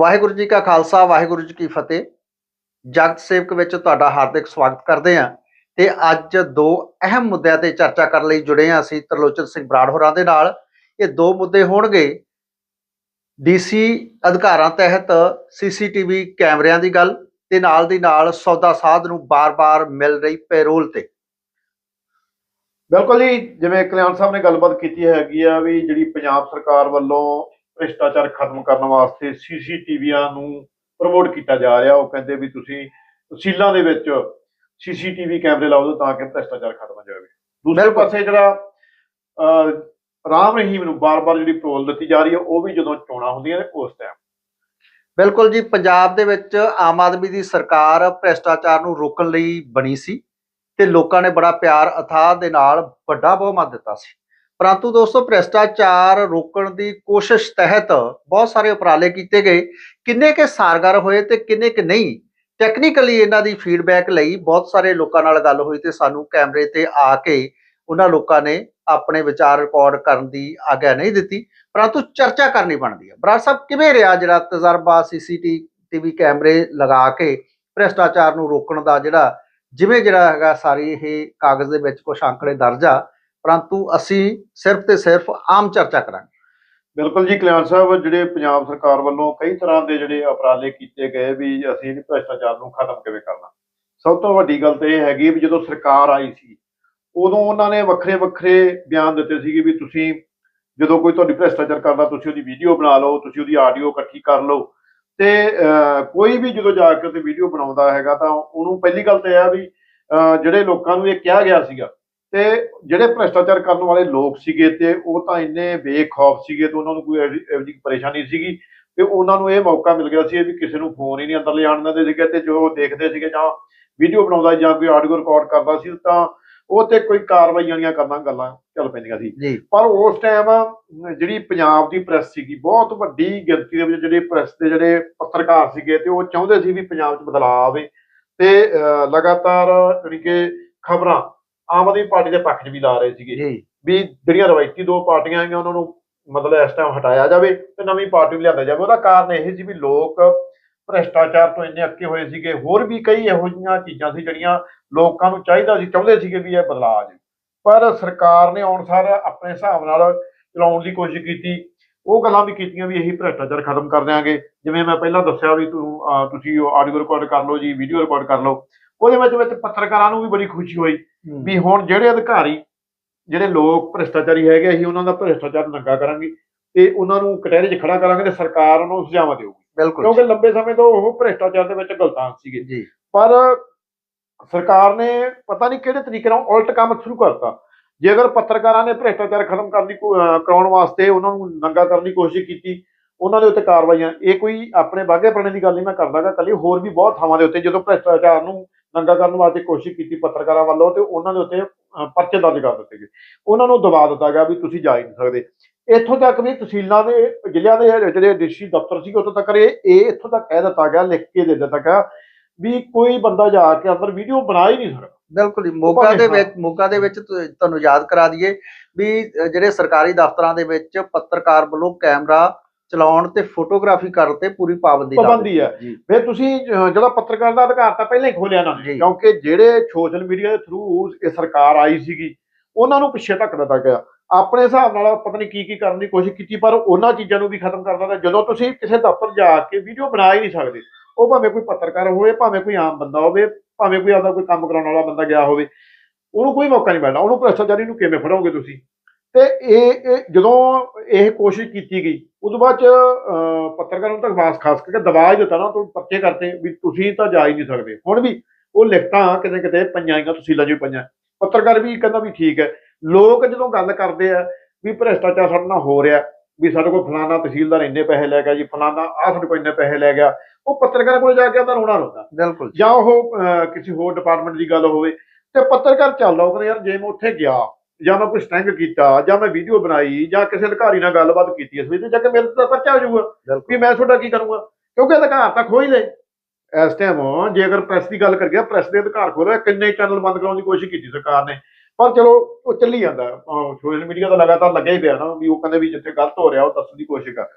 ਵਾਹਿਗੁਰੂ ਜੀ ਕਾ ਖਾਲਸਾ, ਵਾਹਿਗੁਰੂ ਜੀ ਕੀ ਫਤਿਹ। ਜਗਤ ਸੇਵਕ ਵਿੱਚ ਤੁਹਾਡਾ ਹਾਰਦਿਕ ਸਵਾਗਤ ਕਰਦੇ ਹਾਂ ਤੇ ਅੱਜ ਦੋ ਅਹਿਮ ਮੁੱਦਿਆਂ ਤੇ ਚਰਚਾ ਕਰਨ ਲਈ ਜੁੜੇ ਹਾਂ ਅਸੀਂ ਤਰਲੋਚਨ ਸਿੰਘ ਬਰਾੜ ਹੋਰਾਂ ਦੇ ਨਾਲ। ਇਹ ਦੋ ਮੁੱਦੇ ਹੋਣਗੇ ਡੀਸੀ ਅਧਿਕਾਰਾਂ ਤਹਿਤ ਸੀਸੀਟੀਵੀ ਕੈਮਰਿਆਂ ਦੀ ਗੱਲ ਤੇ ਨਾਲ ਦੀ ਨਾਲ ਸੌਦਾ ਸਾਧ ਨੂੰ ਬਾਰ-ਬਾਰ ਮਿਲ ਰਹੀ ਪੈਰੋਲ ਤੇ। ਬਿਲਕੁਲ ਜੀ, ਜਿਵੇਂ ਕਲਿਆਣ ਸਾਹਿਬ ਨੇ ਗੱਲਬਾਤ ਕੀਤੀ ਹੈਗੀ ਆ ਵੀ ਜਿਹੜੀ ਪੰਜਾਬ ਸਰਕਾਰ ਵੱਲੋਂ ਭ੍ਰਿਸ਼ਟਾਚਾਰ ਖਤਮ ਕਰਨ ਵਾਸਤੇ ਸੀਸੀਟੀਵੀਆਂ ਨੂੰ ਪ੍ਰਮੋਟ ਕੀਤਾ ਜਾ ਰਿਹਾ। ਉਹ ਕਹਿੰਦੇ ਵੀ ਤੁਸੀਂ ਤਹਿਸੀਲਾਂ ਦੇ ਵਿੱਚ ਸੀਸੀਟੀਵੀ ਕੈਮਰੇ ਲਾਓ ਦਿਓ ਤਾਂ ਕਿ ਭ੍ਰਿਸ਼ਟਾਚਾਰ ਖਤਮ ਹੋ ਜਾਵੇ। ਦੂਸਰੇ। ਪਾਸੇ ਜਿਹੜਾ ਰਾਮ ਰਹੀਮ ਨੂੰ ਬਾਰ-ਬਾਰ ਜਿਹੜੀ ਪ੍ਰੋਲ ਦਿੱਤੀ ਜਾ ਰਹੀ ਹੈ ਉਹ ਵੀ ਜਦੋਂ ਚੋਣਾਂ ਹੁੰਦੀਆਂ ਨੇ ਉਸ ਟਾਈਮ ਬਿਲਕੁਲ ਜੀ ਪੰਜਾਬ ਦੇ ਵਿੱਚ ਆਮ ਆਦਮੀ ਦੀ ਸਰਕਾਰ ਭ੍ਰਿਸ਼ਟਾਚਾਰ ਨੂੰ ਰੋਕਣ ਲਈ ਬਣੀ ਸੀ ਤੇ ਲੋਕਾਂ ਨੇ ਬੜਾ ਪਿਆਰ ਅਥਾਹ ਦੇ ਨਾਲ ਵੱਡਾ ਬਹੁਮਤ ਦਿੱਤਾ ਸੀ। ਪਰੰਤੂ ਦੋਸਤੋ, ਭ੍ਰਿਸ਼ਟਾਚਾਰ ਰੋਕਣ ਦੀ ਕੋਸ਼ਿਸ਼ ਤਹਿਤ ਬਹੁਤ ਸਾਰੇ ਉਪਰਾਲੇ ਕੀਤੇ ਗਏ। ਕਿੰਨੇ ਕੇ ਸਾਰਗਰ ਹੋਏ ਤੇ ਕਿੰਨੇ ਕਿ ਨਹੀਂ? ਟੈਕਨੀਕਲੀ ਇਹਨਾਂ ਦੀ ਫੀਡਬੈਕ ਲਈ ਬਹੁਤ ਸਾਰੇ ਲੋਕਾਂ ਨਾਲ ਗੱਲ ਹੋਈ ਤੇ ਸਾਨੂੰ ਕੈਮਰੇ ਤੇ ਆ ਕੇ ਉਹਨਾਂ ਲੋਕਾਂ ਨੇ ਆਪਣੇ ਵਿਚਾਰ ਰਿਕਾਰਡ ਕਰਨ ਦੀ ਆਗਿਆ ਨਹੀਂ ਦਿੱਤੀ। ਪਰੰਤੂ ਚਰਚਾ ਕਰਨੀ ਬਣਦੀ ਹੈ। ਬਰਾੜ ਸਾਹਿਬ, ਕਿਵੇਂ ਰਿਹਾ ਜਿਹੜਾ ਤਜਰਬਾ ਸੀਸੀਟੀਵੀ ਕੈਮਰੇ ਲਗਾ ਕੇ ਭ੍ਰਿਸ਼ਟਾਚਾਰ ਨੂੰ ਰੋਕਣ ਦਾ ਜਿਹੜਾ, ਜਿਵੇਂ ਜਿਹੜਾ ਹੈਗਾ ਸਾਰੀ ਇਹ ਕਾਗਜ਼ ਦੇ ਵਿੱਚ ਕੁਝ ਅੰਕੜੇ ਦਰਜ ਆ ਪਰੰਤੂ ਅਸੀਂ ਸਿਰਫ ਤੇ ਸਿਰਫ ਆਮ ਚਰਚਾ ਕਰਾਂਗੇ। ਬਿਲਕੁਲ ਜੀ ਕਲਿਆਣ ਸਾਹਿਬ ਜਿਹੜੇ ਪੰਜਾਬ ਸਰਕਾਰ ਵੱਲੋਂ ਕਈ ਤਰ੍ਹਾਂ ਦੇ ਜਿਹੜੇ ਉਪਰਾਲੇ ਕੀਤੇ ਗਏ ਵੀ ਅਸੀਂ ਭ੍ਰਿਸ਼ਟਾਚਾਰ ਨੂੰ ਖਤਮ ਕਿਵੇਂ ਕਰਨਾ? ਸਭ ਤੋਂ ਵੱਡੀ ਗੱਲ ਤਾਂ ਇਹ ਹੈਗੀ ਵੀ ਜਦੋਂ ਸਰਕਾਰ ਆਈ ਸੀ ਉਦੋਂ ਉਹਨਾਂ ਨੇ ਵੱਖਰੇ ਵੱਖਰੇ ਬਿਆਨ ਦਿੱਤੇ ਸੀਗੇ ਵੀ ਤੁਸੀਂ ਜਦੋਂ ਕੋਈ ਤੁਹਾਡੀ ਭ੍ਰਿਸ਼ਟਾਚਾਰ ਕਰਦਾ ਤੁਸੀਂ ਉਹਦੀ ਵੀਡੀਓ ਬਣਾ ਲਓ ਤੁਸੀਂ ਉਹਦੀ ਆਡੀਓ ਇਕੱਠੀ ਕਰ ਲਓ। ਤੇ ਅਹ, ਕੋਈ ਵੀ ਜਦੋਂ ਜਾ ਕੇ ਤੇ ਵੀਡੀਓ ਬਣਾਉਂਦਾ ਹੈਗਾ ਤਾਂ ਉਹਨੂੰ ਪਹਿਲੀ ਗੱਲ ਤਾਂ ਇਹ ਆ ਵੀ ਅਹ, ਜਿਹੜੇ ਲੋਕਾਂ ਨੂੰ ਇਹ ਕਿਹਾ ਗਿਆ ਸੀਗਾ ਤੇ ਜਿਹੜੇ ਭ੍ਰਿਸ਼ਟਾਚਾਰ ਕਰਨ ਵਾਲੇ ਲੋਕ ਸੀਗੇ ਤੇ ਉਹ ਤਾਂ ਇੰਨੇ ਬੇਖੌਫ ਸੀਗੇ ਤੇ ਉਹਨਾਂ ਨੂੰ ਕੋਈ ਇਹੋ ਜਿਹੀ- ਪਰੇਸ਼ਾਨੀ ਸੀਗੀ ਤੇ ਉਹਨਾਂ ਨੂੰ ਇਹ ਮੌਕਾ ਮਿਲ ਗਿਆ ਸੀ ਵੀ ਕਿਸੇ ਨੂੰ ਫੋਨ ਹੀ ਨਹੀਂ ਅੰਦਰ ਲਿਆਉਣ ਦਿੰਦੇ ਸੀਗੇ ਤੇ ਜੋ ਦੇਖਦੇ ਸੀਗੇ ਜਾਂ ਵੀਡੀਓ ਬਣਾਉਂਦਾ ਜਾਂ ਕੋਈ ਆਡੀਓ ਰਿਕਾਰਡ ਕਰਦਾ ਸੀ ਤਾਂ ਉਹ ਤੇ ਕੋਈ ਕਾਰਵਾਈ ਵਾਲੀਆਂ ਕਰਨਾ ਗੱਲਾਂ ਚੱਲ ਪੈਂਦੀਆਂ ਸੀ। ਪਰ ਉਸ ਟਾਈਮ ਜਿਹੜੀ ਪੰਜਾਬ ਦੀ ਪ੍ਰੈਸ ਸੀਗੀ ਬਹੁਤ ਵੱਡੀ ਗਿਣਤੀ ਦੇ ਵਿੱਚ ਜਿਹੜੇ ਪ੍ਰੈਸ ਦੇ ਜਿਹੜੇ ਪੱਤਰਕਾਰ ਸੀਗੇ ਤੇ ਉਹ ਚਾਹੁੰਦੇ ਸੀ ਵੀ ਪੰਜਾਬ 'ਚ ਬਦਲਾਅ ਆਵੇ ਤੇ ਲਗਾਤਾਰ ਜਾਣੀ ਕਿ ਖਬਰਾਂ ਆਮ ਆਦਮੀ ਪਾਰਟੀ ਦੇ ਪੱਖ 'ਚ ਵੀ ਲਾ ਰਹੇ ਸੀਗੇ। ਜੀ। ਵੀ ਜਿਹੜੀਆਂ ਰਵਾਇਤੀ ਦੋ ਪਾਰਟੀਆਂ ਆਈਆਂ ਉਹਨਾਂ ਨੂੰ ਮਤਲਬ ਇਸ ਟਾਈਮ ਹਟਾਇਆ ਜਾਵੇ ਤੇ ਨਵੀਂ ਪਾਰਟੀ ਨੂੰ ਲਿਆਂਦਾ ਜਾਵੇ। ਉਹਦਾ ਕਾਰਨ ਇਹ ਸੀ ਵੀ ਲੋਕ ਭ੍ਰਿਸ਼ਟਾਚਾਰ ਤੋਂ ਇੰਨੇ ਅੱਕੇ ਹੋਏ ਸੀਗੇ। ਹੋਰ ਵੀ ਕਈ ਇਹੋ ਜਿਹੀਆਂ ਚੀਜ਼ਾਂ ਸੀ ਜਿਹੜੀਆਂ ਲੋਕਾਂ ਨੂੰ ਚਾਹੀਦਾ ਸੀ ਚਾਹੁੰਦੇ ਸੀਗੇ ਵੀ ਇਹ ਬਦਲਾਅ ਆ ਜਾਵੇ। ਪਰ ਸਰਕਾਰ ਨੇ ਆਉਣ ਸਾਰ ਆਪਣੇ ਹਿਸਾਬ ਨਾਲ ਚਲਾਉਣ ਦੀ ਕੋਸ਼ਿਸ਼ ਕੀਤੀ। ਉਹ ਗੱਲਾਂ ਵੀ ਕੀਤੀਆਂ ਵੀ ਇਹੀ ਭ੍ਰਿਸ਼ਟਾਚਾਰ ਖਤਮ ਕਰ ਦਿਆਂਗੇ। ਜਿਵੇਂ ਮੈਂ ਪਹਿਲਾਂ ਦੱਸਿਆ ਵੀ ਤੂੰ ਤੁਸੀਂ ਆਡੀਓ ਰਿਕਾਰਡ ਕਰ ਲਓ ਜੀ ਵੀਡੀਓ ਰਿਕਾਰਡ ਕਰ ਲਓ। ਉਹਦੇ ਵਿੱਚ ਵਿੱਚ ਪੱਤਰਕਾਰਾਂ ਨੂੰ ਵੀ ਬੜੀ ਖੁਸ਼ੀ ਹੋਈ। ਵੀ ਹੁਣ ਜਿਹੜੇ ਅਧਿਕਾਰੀ ਜਿਹੜੇ ਲੋਕ ਭ੍ਰਿਸ਼ਟਾਚਾਰੀ ਹੈਗੇ ਅਸੀਂ ਉਹਨਾਂ ਦਾ ਭ੍ਰਿਸ਼ਟਾਚਾਰ ਨੰਗਾ ਕਰਾਂਗੇ ਤੇ ਉਹਨਾਂ ਨੂੰ ਕਟਹਿਰੇ 'ਚ ਖੜਾ ਕਰਾਂਗੇ ਤੇ ਸਰਕਾਰ ਉਹਨੂੰ ਸੁਝਾਵਾਂ ਦੇਊਗੀ। ਬਿਲਕੁਲ। ਕਿਉਂਕਿ ਲੰਬੇ ਸਮੇਂ ਤੋਂ ਉਹ ਭ੍ਰਿਸ਼ਟਾਚਾਰ ਦੇ ਵਿੱਚ ਗਲਤਾਨ ਸੀਗੇ। ਜੀ। ਪਰ ਸਰਕਾਰ ਨੇ ਪਤਾ ਨਹੀਂ ਕਿਹੜੇ ਤਰੀਕੇ ਨਾਲ ਉਲਟ ਕੰਮ ਸ਼ੁਰੂ ਕਰਤਾ। ਜੇ ਅਗਰ ਪੱਤਰਕਾਰਾਂ ਨੇ ਭ੍ਰਿਸ਼ਟਾਚਾਰ ਖਤਮ ਕਰਨ ਦੀ ਕਰਾਉਣ ਵਾਸਤੇ ਉਹਨਾਂ ਨੂੰ ਨੰਗਾ ਕਰਨ ਦੀ ਕੋਸ਼ਿਸ਼ ਕੀਤੀ ਉਹਨਾਂ ਦੇ ਉੱਤੇ ਕਾਰਵਾਈਆਂ ਇਹ ਕੋਈ ਆਪਣੇ ਬਾਗੇ ਪਰਣੇ ਦੀ ਗੱਲ ਨਹੀਂ ਮੈਂ ਕਰਦਾਗਾ ਕੱਲੀ ਹੋਰ ਵੀ ਬਹੁਤ ਥਾਵਾਂ ਦੇ ਉੱਤੇ ਜਦੋਂ ਭ੍ਰਿਸ਼ਟਾਚਾਰ ਨੂੰ ਨੰਗਾ ਕਰਨ ਵਾਸਤੇ ਕੋਸ਼ਿਸ਼ ਕੀਤੀ ਪੱਤਰਕਾਰਾਂ ਵੱਲੋਂ ਤੇ ਉਹਨਾਂ ਦੇ ਉੱਤੇ ਪਰਚੇ ਦਰਜ ਕਰ ਦਿੱਤੇ ਗਏ। ਉਹਨਾਂ ਨੂੰ ਦਬਾ ਦਿੱਤਾ ਗਿਆ ਵੀ ਤੁਸੀਂ ਜਾ ਹੀ ਨਹੀਂ ਸਕਦੇ। ਇੱਥੋਂ ਤੱਕ ਵੀ ਤਹਿਸੀਲਾਂ ਦੇ ਜ਼ਿਲ੍ਹਿਆਂ ਦੇ ਜਿਹੜੇ ਡਿਸਟ੍ਰਿਕਟ ਦਫ਼ਤਰ ਸੀ ਉੱਥੋਂ ਤੱਕ ਇਹ ਇਹ ਇੱਥੋਂ ਤੱਕ ਕਹਿ ਦਿੱਤਾ ਗਿਆ ਲਿਖ ਕੇ ਦੇ ਦਿੱਤਾ ਗਿਆ ਵੀ ਕੋਈ ਬੰਦਾ ਜਾ ਕੇ ਅੰਦਰ ਵੀਡੀਓ ਬਣਾ ਹੀ ਨਹੀਂ ਸਕਦਾ। ਬਿਲਕੁਲ ਜੀ ਮੋਗਾ ਦੇ। ਵਿੱਚ ਮੋਗਾ ਦੇ ਵਿੱਚ ਤੁਹਾਨੂੰ ਯਾਦ ਕਰਾ ਦਈਏ ਵੀ ਜਿਹੜੇ ਸਰਕਾਰੀ ਦਫ਼ਤਰਾਂ ਦੇ ਵਿੱਚ ਪੱਤਰਕਾਰ ਵੱਲੋਂ ਕੈਮਰਾ ਚਲਾਉਣ ਤੇ ਫੋਟੋਗ੍ਰਾਫੀ ਕਰਨ ਤੇ ਪੂਰੀ ਪਾਬੰਦੀ ਲਾ ਪਾਬੰਦੀ ਦਿੱਤੀ। ਹੈ। ਫਿਰ ਤੁਸੀਂ ਜਿਹੜਾ ਪੱਤਰਕਾਰ ਦਾ ਅਧਿਕਾਰ ਤਾਂ ਪਹਿਲਾਂ ਹੀ ਖੋਲਿਆ ਨਾ। ਕਿਉਂਕਿ ਜਿਹੜੇ ਸੋਸ਼ਲ ਮੀਡੀਆ ਦੇ ਥਰੂ ਇਹ ਸਰਕਾਰ ਆਈ ਸੀਗੀ ਉਹਨਾਂ ਨੂੰ ਪਿੱਛੇ ਧੱਕ ਦਿੱਤਾ ਗਿਆ। ਆਪਣੇ ਹਿਸਾਬ ਨਾਲ ਪਤਾ ਨਹੀਂ ਕੀ ਕੀ ਕਰਨ ਦੀ ਕੋਸ਼ਿਸ਼ ਕੀਤੀ ਪਰ ਉਹਨਾਂ ਚੀਜ਼ਾਂ ਨੂੰ ਵੀ ਖਤਮ ਕਰਨਾ ਤਾਂ ਜਦੋਂ ਤੁਸੀਂ ਕਿਸੇ ਦਫ਼ਤਰ ਜਾ ਕੇ ਵੀਡੀਓ ਬਣਾ ਹੀ ਨਹੀਂ ਸਕਦੇ ਉਹ ਭਾਵੇਂ ਕੋਈ ਪੱਤਰਕਾਰ ਹੋਵੇ ਭਾਵੇਂ ਕੋਈ ਆਮ ਬੰਦਾ ਹੋਵੇ ਭਾਵੇਂ ਕੋਈ ਆਪਦਾ ਕੋਈ ਕੰਮ ਕਰਾਉਣ ਵਾਲਾ ਬੰਦਾ ਗਿਆ ਹੋਵੇ ਉਹਨੂੰ ਕੋਈ ਮੌਕਾ ਨਹੀਂ ਮਿਲਣਾ। ਉਹਨੂੰ ਭ੍ਰਿਸ਼ਟਾਚਾਰੀ ਨੂੰ ਕਿਵੇਂ ਫੜੋਗੇ ਤੁਸੀਂ? ਤੇ ਇਹ ਇਹ ਜਦੋਂ ਇਹ ਕੋਸ਼ਿਸ਼ ਕੀਤੀ ਗਈ ਉਦੋਂ ਬਾਅਦ ਚ ਪੱਤਰਕਾਰਾਂ ਨੂੰ ਤਾਂ ਖਾਸ ਖਾਸ ਕਰਕੇ ਦਬਾਅ ਦਿੱਤਾ ਨਾ ਤੋਂ ਪਰਚੇ ਕਰਤੇ ਵੀ ਤੁਸੀਂ ਤਾਂ ਜਾ ਹੀ ਨਹੀਂ ਸਕਦੇ। ਹੁਣ ਵੀ ਉਹ ਲਿਖਤਾਂ ਕਿਤੇ ਕਿਤੇ ਪੰਜਾਂ ਆਈਆਂ ਤਹਿਸੀਲਾਂ 'ਚ ਵੀ ਪੰਜਾਂ ਪੱਤਰਕਾਰ ਵੀ ਕਹਿੰਦਾ ਵੀ ਠੀਕ ਹੈ। ਲੋਕ ਜਦੋਂ ਗੱਲ ਕਰਦੇ ਆ ਵੀ ਭ੍ਰਿਸ਼ਟਾਚਾਰ ਸਾਡੇ ਨਾਲ ਹੋ ਰਿਹਾ ਵੀ ਸਾਡੇ ਕੋਲ ਫਲਾਣਾ ਤਹਿਸੀਲਦਾਰ ਇੰਨੇ ਪੈਸੇ ਲੈ ਗਿਆ ਜੀ ਫਲਾਣਾ ਆਹ ਸਾਡੇ ਕੋਲ ਇੰਨੇ ਪੈਸੇ ਲੈ ਗਿਆ ਉਹ ਪੱਤਰਕਾਰ ਕੋਲ ਜਾ ਕੇ ਆਂਦਾ ਰੋਣਾ ਰੋਂਦਾ। ਬਿਲਕੁਲ ਜਾਂ। ਉਹ ਕਿਸੇ ਹੋਰ ਡਿਪਾਰਟਮੈਂਟ ਦੀ ਗੱਲ ਹੋਵੇ ਤੇ ਪੱਤਰਕਾਰ ਚੱਲਦਾ ਉਹ ਕਹਿੰਦਾ ਯਾਰ ਜੇ ਮੈਂ ਉੱਥੇ ਗਿਆ ਜਾਂ ਮੈਂ ਕੋਈ ਸਟੈਂਗ ਕੀਤਾ ਜਾਂ ਮੈਂ ਵੀਡੀਓ ਬਣਾਈ ਜਾਂ ਕਿਸੇ ਅਧਿਕਾਰੀ ਨਾਲ ਗੱਲਬਾਤ ਕੀਤੀ ਇਸ ਵਿੱਚ ਜਾ ਕੇ ਮੇਰੇ ਤੇ ਪਰਚਾ ਹੋ ਜਾਊਗਾ ਵੀ ਮੈਂ ਤੁਹਾਡਾ ਕੀ ਕਰੂੰਗਾ? ਕਿਉਂਕਿ ਅਧਿਕਾਰ ਤਾਂ ਹੀ ਲਏ। ਇਸ ਟਾਈਮ ਜੇ ਅਗਰ ਪ੍ਰੈਸ ਦੀ ਗੱਲ ਕਰੀਏ ਪ੍ਰੈਸ ਦੇ ਅਧਿਕਾਰ ਖੋਲ੍ਹੇ ਕਿੰਨੇ ਚੈਨਲ ਬੰਦ ਕਰਾਉਣ ਦੀ ਕੋਸ਼ਿਸ਼ ਕੀਤੀ ਸਰਕਾਰ ਨੇ। ਪਰ ਚਲੋ ਉਹ ਚੱਲੀ ਜਾਂਦਾ। ਸੋਸ਼ਲ ਮੀਡੀਆ ਦਾ ਲਗਾਤਾਰ ਲੱਗਿਆ ਹੀ ਪਿਆ ਨਾ ਵੀ ਉਹ ਕਹਿੰਦੇ ਵੀ ਜਿੱਥੇ ਗਲਤ ਹੋ ਰਿਹਾ ਉਹ ਦੱਸਣ ਦੀ ਕੋਸ਼ਿਸ਼ ਕਰ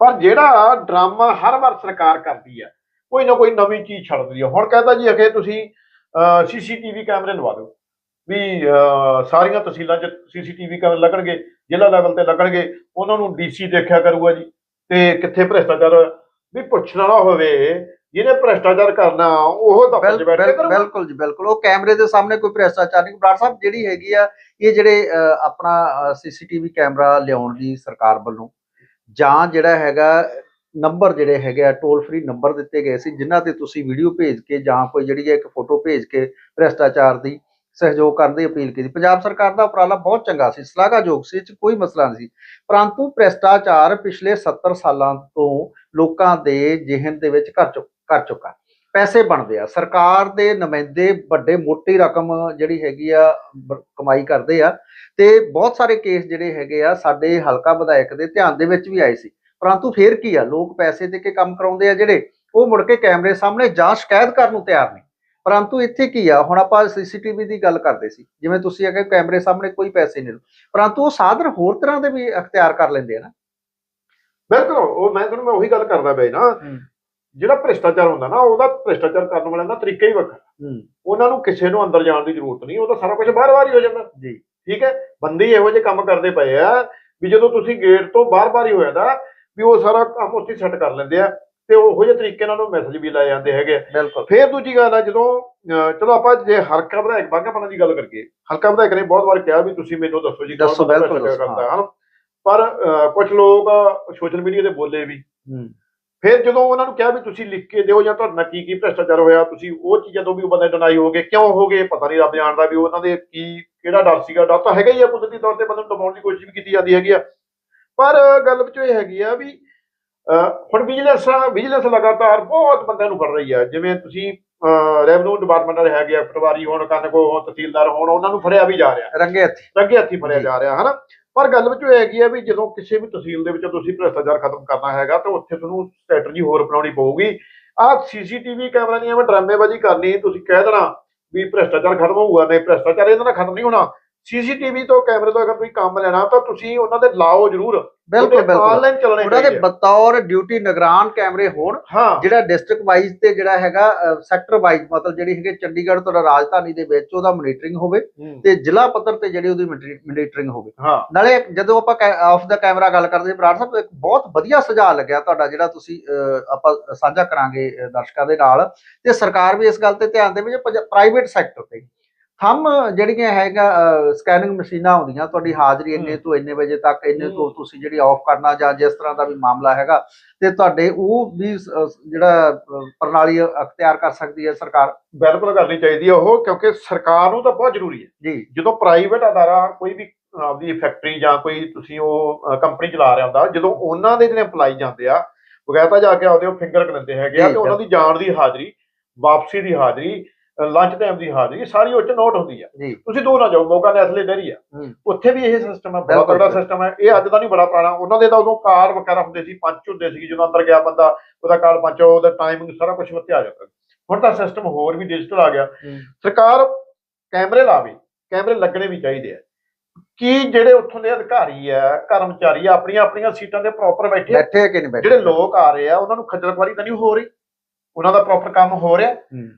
ਪਰ ਜਿਹੜਾ ਡਰਾਮਾ ਹਰ ਵਾਰ ਸਰਕਾਰ ਕਰਦੀ ਹੈ ਕੋਈ ਨਾ ਕੋਈ ਨਵੀਂ ਚੀਜ਼ ਛੱਡਦੀ ਹੈ। ਹੁਣ ਕਹਿੰਦਾ ਜੀ ਅਖੇ ਤੁਸੀਂ ਸੀਸੀਟੀਵੀ ਕੈਮਰੇ ਲਵਾ ਦਿਓ। ਵੀ ਸਾਰੀਆਂ ਤਹਿਸੀਲਾਂ 'ਚ ਸੀਸੀਟੀਵੀ ਕੈਮਰੇ ਲੱਗਣਗੇ ਜ਼ਿਲ੍ਹਾ ਲੈਵਲ ਤੇ ਲੱਗਣਗੇ ਉਹਨਾਂ ਨੂੰ ਡੀਸੀ ਦੇਖਿਆ ਕਰੂਗਾ ਜੀ। ਤੇ ਕਿੱਥੇ ਭ੍ਰਿਸ਼ਟਾਚਾਰ ਵੀ ਪੁੱਛਣਾ ਨਾ ਹੋਵੇ ਜਿਹਨੇ ਭ੍ਰਿਸ਼ਟਾਚਾਰ ਕਰਨਾ ਉਹ ਦਫ਼ਤਰ 'ਚ ਬੈਠ ਕੇ ਕਰੂਗਾ। ਬਿਲਕੁਲ ਜੀ ਬਿਲਕੁਲ। ਉਹ ਕੈਮਰੇ ਦੇ ਸਾਹਮਣੇ ਕੋਈ ਭ੍ਰਿਸ਼ਟਾਚਾਰ ਨਹੀਂ। ਬਰਾੜ ਸਾਹਿਬ ਜਿਹੜੀ ਹੈਗੀ ਆ ਇਹ ਜਿਹੜੇ ਆਪਣਾ ਸੀਸੀਟੀਵੀ ਕੈਮਰਾ ਲਿਆਉਣ ਦੀ ਸਰਕਾਰ ਵੱਲੋਂ ਜਾਂ ਜਿਹੜਾ ਹੈਗਾ ਨੰਬਰ ਜਿਹੜੇ ਹੈਗੇ ਆ ਟੋਲ ਫ੍ਰੀ ਨੰਬਰ ਦਿੱਤੇ ਗਏ ਸੀ ਜਿਨ੍ਹਾਂ ਤੇ ਤੁਸੀਂ ਵੀਡੀਓ ਭੇਜ ਕੇ ਜਾਂ ਕੋਈ ਜਿਹੜੀ ਹੈ ਇੱਕ ਫੋਟੋ ਭੇਜ ਕੇ ਭ੍ਰਿਸ਼ਟਾਚਾਰ ਦੀ ਸਹਿਯੋਗ ਕਰਨ ਦੀ ਅਪੀਲ ਕੀਤੀ। ਪੰਜਾਬ ਸਰਕਾਰ ਦਾ ਉਪਰਾਲਾ ਬਹੁਤ ਚੰਗਾ ਸੀ ਸ਼ਲਾਘਾਯੋਗ ਸੀ 'ਚ ਕੋਈ ਮਸਲਾ ਨਹੀਂ ਸੀ। ਪਰੰਤੂ ਭ੍ਰਿਸ਼ਟਾਚਾਰ ਪਿਛਲੇ 70 ਸਾਲਾਂ ਤੋਂ ਲੋਕਾਂ ਦੇ ਜ਼ਿਹਨ ਦੇ ਵਿੱਚ ਘਰ ਚੁੱਕ ਕਰ ਚੁੱਕਾ। ਪੈਸੇ ਬਣਦੇ ਆ ਸਰਕਾਰ ਦੇ ਨੁਮਾਇੰਦੇ ਵੱਡੇ ਮੋਟੀ ਰਕਮ ਜਿਹੜੀ ਹੈਗੀ ਆ, ਬ- ਕਮਾਈ ਕਰਦੇ ਆ ਤੇ ਬਹੁਤ ਸਾਰੇ ਕੇਸ ਜਿਹੜੇ ਹੈਗੇ ਆ, ਸਾਡੇ ਹਲਕਾ ਵਿਧਾਇਕ ਦੇ ਧਿਆਨ ਦੇ ਵਿੱਚ ਵੀ ਆਏ ਸੀ। ਪਰੰਤੂ ਫੇਰ ਕੀ ਆ, ਲੋਕ ਪੈਸੇ ਦੇ ਕੇ ਕੰਮ ਕਰਾਉਂਦੇ ਆ ਜਿਹੜੇ, ਉਹ ਮੁੜ ਕੇ ਕੈਮਰੇ ਸਾਹਮਣੇ ਜਾਂ ਸ਼ਿਕਾਇਤ ਕਰਨ ਨੂੰ ਤਿਆਰ ਨਹੀਂ। ਪਰੰਤੂ ਇੱਥੇ ਕੀ ਆ ਹੁਣ ਆਪਾਂ ਸੀਸੀਟੀਵੀ ਦੀ ਗੱਲ ਕਰਦੇ ਸੀ ਜਿਵੇਂ ਤੁਸੀਂ ਆਖਿਆ ਕੈਮਰੇ ਸਾਹਮਣੇ ਕੋਈ ਪੈਸੇ ਨਹੀਂ ਪਰੰਤੂ ਉਹ ਸਾਧਨ ਹੋਰ ਤਰ੍ਹਾਂ ਦੇ ਵੀ ਅਖਤਿਆਰ ਕਰ ਲੈਂਦੇ ਆ ਨਾ। ਬਿਲਕੁਲ ਉਹ ਮੈਂ ਤੁਹਾਨੂੰ ਮੈਂ ਉਹੀ ਗੱਲ ਕਰਦਾ ਬਈ ਨਾ। ਜਿਹੜਾ ਭ੍ਰਿਸ਼ਟਾਚਾਰ ਹੁੰਦਾ ਨਾ ਉਹਦਾ ਭ੍ਰਿਸ਼ਟਾਚਾਰ ਕਰਨ ਵਾਲਿਆਂ ਦਾ ਤਰੀਕਾ ਹੀ ਵੱਖਰਾ। ਉਹਨਾਂ ਨੂੰ ਕਿਸੇ ਨੂੰ ਅੰਦਰ ਜਾਣ ਦੀ ਜ਼ਰੂਰਤ ਨਹੀਂ ਉਹ ਤਾਂ ਸਾਰਾ ਕੁਝ ਬਾਹਰ-ਬਾਹਰ ਹੀ ਹੋ ਜਾਂਦਾ। ਜੀ। ਠੀਕ ਹੈ? ਬੰਦੇ ਹੀ ਇਹੋ ਜਿਹੇ ਕੰਮ ਕਰਦੇ ਪਏ ਆ ਵੀ ਜਦੋਂ ਤੁਸੀਂ ਗੇਟ ਤੋਂ ਬਾਹਰ-ਬਾਹਰ ਹੀ ਹੋ ਜਾਂਦਾ ਵੀ ਉਹ ਸਾਰਾ ਕੰਮ ਉੱਥੇ ਸੈੱਟ ਕਰ ਲੈਂਦੇ ਆ। ਤੇ ਉਹੋ ਜਿਹੇ ਤਰੀਕੇ ਨਾਲ ਉਹ ਮੈਸੇਜ ਵੀ ਲਾਏ ਜਾਂਦੇ ਹੈਗੇ ਆ। ਬਿਲਕੁਲ। ਫੇਰ ਦੂਜੀ ਗੱਲ ਆ ਜਦੋਂ ਅਹ ਚਲੋ ਆਪਾਂ ਜੇ ਹਲਕਾ ਵਿਧਾਇਕ ਬਾਘਾਪਣਾ ਦੀ ਗੱਲ ਕਰੀਏ। ਹਲਕਾ ਵਿਧਾਇਕ ਨੇ ਬਹੁਤ ਵਾਰ ਕਿਹਾ ਵੀ ਤੁਸੀਂ ਮੈਨੂੰ ਦੱਸੋ ਜੀ ਕੌਣ ਦੱਸੋ, ਬਿਲਕੁਲ ਕਰਦਾ ਹੈ। ਹਨਾ? ਪਰ ਕੁਝ ਲੋਕ ਸੋਸ਼ਲ ਮੀਡੀਆ ਤੇ ਬੋਲੇ ਵੀ। ਹੂੰ। ਫਿਰ ਜਦੋਂ ਉਹਨਾਂ ਨੂੰ ਕਿਹਾ ਵੀ ਤੁਸੀਂ ਲਿਖ ਕੇ ਦਿਓ ਜਾਂ ਤੁਹਾਡੇ ਕੀ ਕੀ ਭ੍ਰਿਸ਼ਟਾਚਾਰ ਹੋਇਆ ਤੁਸੀਂ ਉਹ ਚੀਜ਼ਾਂ ਤੋਂ ਵੀ ਉਹ ਬੰਦੇ ਡਨਾਈ ਹੋਗੇ ਕਿਉਂ ਹੋਗੇ ਪਤਾ ਨਹੀਂ ਰੱਬ ਜਾਣਦਾ ਵੀ ਉਹਨਾਂ ਦੇ ਕੀ ਕਿਹੜਾ ਡਰ ਸੀਗਾ। ਡਰ ਤਾਂ ਹੈਗਾ ਹੀ ਆ ਕੁਦਰਤੀ ਤੌਰ ਤੇ ਬੰਦੇ ਨੂੰ ਦਬਾਉਣ ਦੀ ਕੋਸ਼ਿਸ਼ ਵੀ ਕੀਤੀ ਜਾਂਦੀ ਹੈਗੀ ਆ। ਪਰ ਗੱਲ ਵਿੱਚ ਇਹ ਹੈਗੀ ਆ ਵੀ ਹੁਣ ਵਿਜੀਲੈਂਸ ਵਿਜੀਲੈਂਸ ਲਗਾਤਾਰ ਬਹੁਤ ਬੰਦਿਆਂ ਨੂੰ ਫੜ ਰਹੀ ਆ। ਜਿਵੇਂ ਤੁਸੀਂ ਰੈਵਨਿਊ ਡਿਪਾਰਟਮੈਂਟ ਦੇ ਹੈਗੇ ਆ ਪਟਵਾਰੀ ਹੋਣ ਕੰਨਕੋ ਹੋਣ ਤਹਿਸੀਲਦਾਰ ਹੋਣ ਉਹਨਾਂ ਨੂੰ ਫੜਿਆ ਵੀ ਜਾ ਰਿਹਾ। ਰੰਗੇ ਹੱਥੀ। ਅੱਗੇ ਹੱਥੀ ਫੜਿਆ ਜੀ। ਰਿਹਾ ਹਨਾ? ਪਰ ਗੱਲ ਵਿੱਚ ਇਹ ਹੈਗੀ ਆ ਵੀ ਜਦੋਂ ਕਿਸੇ ਵੀ ਤਹਿਸੀਲ ਦੇ ਵਿੱਚ ਤੁਸੀਂ ਭ੍ਰਿਸ਼ਟਾਚਾਰ ਖਤਮ ਕਰਨਾ ਹੈਗਾ ਤਾਂ ਉੱਥੇ ਤੁਹਾਨੂੰ ਸਟ੍ਰੈਟਜੀ ਹੋਰ ਅਪਣਾਉਣੀ ਪਊਗੀ। ਆਹ ਸੀਸੀਟੀਵੀ ਕੈਮਰਾ ਨਹੀਂ ਐਵੇਂ ਡਰਾਮੇਬਾਜ਼ੀ ਕਰਨੀ ਤੁਸੀਂ ਕਹਿ ਦੇਣਾ ਵੀ ਭ੍ਰਿਸ਼ਟਾਚਾਰ ਖਤਮ ਹੋਊਗਾ ਨਹੀਂ ਭ੍ਰਿਸ਼ਟਾਚਾਰ ਇਹਦੇ ਨਾਲ ਖਤਮ ਨਹੀਂ ਹੋਣਾ। ਸੀਸੀਟੀਵੀ ਤੋਂ ਕੈਮਰੇ ਤੋਂ ਅਗਰ ਤੁਸੀਂ ਕੰਮ ਲੈਣਾ ਤਾਂ ਤੁਸੀਂ ਉਹਨਾਂ ਦੇ ਲਾਓ ਜ਼ਰੂਰ। ਬਿਲਕੁਲ ਬਿਲਕੁਲ। ਆਨਲਾਈਨ ਚੱਲਣੇ ਉਹਨਾਂ ਦੇ। ਬਤੌਰ ਡਿਊਟੀ ਨਿਗਰਾਨ ਕੈਮਰੇ ਹੋਣ ਜਿਹੜਾ ਡਿਸਟ੍ਰਿਕਟ ਵਾਈਜ਼ ਤੇ ਜਿਹੜਾ ਹੈਗਾ ਸੈਕਟਰ ਵਾਈਜ਼ ਮਤਲਬ ਜਿਹੜੀ ਹੈਗੇ ਚੰਡੀਗੜ੍ਹ ਤੋਂ ਰਾਜਧਾਨੀ ਦੇ ਵਿੱਚ ਉਹਦਾ ਮੋਨੀਟਰਿੰਗ ਹੋਵੇ ਤੇ ਜ਼ਿਲ੍ਹਾ ਪੱਧਰ ਤੇ ਜਿਹੜੀ ਉਹਦੀ ਮੋਨੀਟਰਿੰਗ ਹੋਵੇ। ਨਾਲੇ ਜਦੋਂ ਆਪਾਂ ਆਫ ਦਾ ਕੈਮਰਾ ਗੱਲ ਕਰਦੇ ਬਰਾੜ ਸਾਹਿਬ ਇੱਕ ਬਹੁਤ ਵਧੀਆ ਸੁਝਾਅ ਲੱਗਿਆ ਤੁਹਾਡਾ ਜਿਹੜਾ ਤੁਸੀਂ ਆਪਾਂ ਸਾਂਝਾ ਕਰਾਂਗੇ ਦਰਸ਼ਕਾਂ ਦੇ ਨਾਲ। ਤੇ ਸਰਕਾਰ ਵੀ ਇਸ ਗੱਲ ਤੇ ਧਿਆਨ ਦੇਵੇ ਜੇ ਪ੍ਰਾਈਵੇਟ ਸੈਕਟਰ ਤੇ ਥੰਮ ਜਿਹੜੀਆਂ ਹੈਗਾ ਸਕੈਨਿੰਗ ਮਸ਼ੀਨਾਂ ਹੁੰਦੀਆਂ ਤੁਹਾਡੀ ਹਾਜ਼ਰੀ ਇੰਨੇ ਤੋਂ ਇੰਨੇ ਵਜੇ ਤੱਕ ਇੰਨੇ ਹਮ। ਤੋਂ ਤੁਸੀਂ ਜਿਹੜੀ ਆਫ ਕਰਨਾ ਜਾਂ ਜਿਸ ਤਰ੍ਹਾਂ ਦਾ ਵੀ ਮਾਮਲਾ ਹੈਗਾ ਤੇ ਤੁਹਾਡੇ ਉਹ ਵੀ ਜਿਹੜਾ ਪ੍ਰਣਾਲੀ ਅਖਤਿਆਰ ਕਰ ਸਕਦੀ ਹੈ ਸਰਕਾਰ? ਬਿਲਕੁਲ ਕਰਨੀ ਚਾਹੀਦੀ ਹੈ ਉਹ ਕਿਉਂਕਿ ਸਰਕਾਰ ਨੂੰ ਤਾਂ ਬਹੁਤ ਜ਼ਰੂਰੀ ਹੈ। ਜੀ। ਜਦੋਂ ਪ੍ਰਾਈਵੇਟ ਅਦਾਰਾ ਕੋਈ ਵੀ ਆਪਦੀ ਫੈਕਟਰੀ ਜਾਂ ਕੋਈ ਤੁਸੀਂ ਉਹ ਕੰਪਨੀ ਚਲਾ ਰਿਹਾ ਹੁੰਦਾ ਜਦੋਂ ਉਹਨਾਂ ਦੇ ਜਿਹੜੇ EMPLOYE ਜਾਂਦੇ ਆ ਬਗੈਤਾ ਜਾ ਕੇ ਆਉਂਦੇ ਉਹ ਫਿੰਗਰ ਲੈਂਦੇ ਹੈਗੇ ਆ ਤੇ ਉਹਨਾਂ ਦੀ ਜਾਣ ਦੀ ਹਾਜ਼ਰੀ ਵਾਪਸੀ ਦੀ ਹਾਜ਼ਰੀ ਲੰਚ ਟਾਈਮ ਦੀ ਹਾਜ਼ਰੀ ਸਾਰੀ ਉਹ ਚ ਨੋਟ ਹੁੰਦੀ ਆ। ਜੀ। ਤੁਸੀਂ ਦੂਰ ਨਾ ਜਾਓ ਮੋਗਾ ਨੈਸਲੇ ਡੈਰੀ ਆ। ਹੂੰ। ਉੱਥੇ ਵੀ ਇਹ ਸਿਸਟਮ ਹੈ ਬੜਾ ਬਿਲਕੁਲ, ਤਗੜਾ ਬਿਲਕੁਲ। ਸਿਸਟਮ ਹੈ ਇਹ ਅੱਜ ਦਾ ਨਹੀਂ ਬੜਾ ਪੁਰਾਣਾ। ਉਹਨਾਂ ਦੇ ਤਾਂ ਉਦੋਂ ਕਾਰ ਵਗੈਰਾ ਹੁੰਦੇ ਸੀ ਪੰਚ ਹੁੰਦੇ ਸੀ ਜਦੋਂ ਅੰਦਰ ਗਿਆ ਬੰਦਾ ਉਹਦਾ ਕਾਰ ਪੰਚ ਉਹਦਾ ਟਾਈਮਿੰਗ ਸਾਰਾ ਕੁਝ ਉੱਤੇ ਆ ਜਾਂਦਾ। ਹੁਣ ਤਾਂ ਸਿਸਟਮ ਹੋਰ ਵੀ ਡਿਜੀਟਲ ਆ ਗਿਆ। ਸਰਕਾਰ ਕੈਮਰੇ ਲਾਵੇ ਕੈਮਰੇ ਲੱਗਣੇ ਵੀ ਚਾਹੀਦੇ ਆ। ਕੀ ਜਿਹੜੇ ਉੱਥੋਂ ਦੇ ਅਧਿਕਾਰੀ ਆ ਕਰਮਚਾਰੀ ਆ ਆਪਣੀਆਂ ਆਪਣੀਆਂ ਸੀਟਾਂ ਤੇ ਪ੍ਰੋਪਰ ਬੈਠੇ ਆ? ਬੈਠੇ ਕਿ ਨਹੀਂ ਬੈਠੇ? ਜਿਹੜੇ ਲੋਕ ਆ ਰਹੇ ਆ ਉਹਨਾਂ ਨੂੰ ਖੱਜਲ ਖੁਆਰੀ ਤਾਂ ਨਹੀਂ ਹੋ ਰਹੀ? ਉਹਨਾਂ ਦਾ ਪ੍ਰੋਪਰ ਕੰਮ ਹੋ ਰਿਹਾ? ਹੂੰ।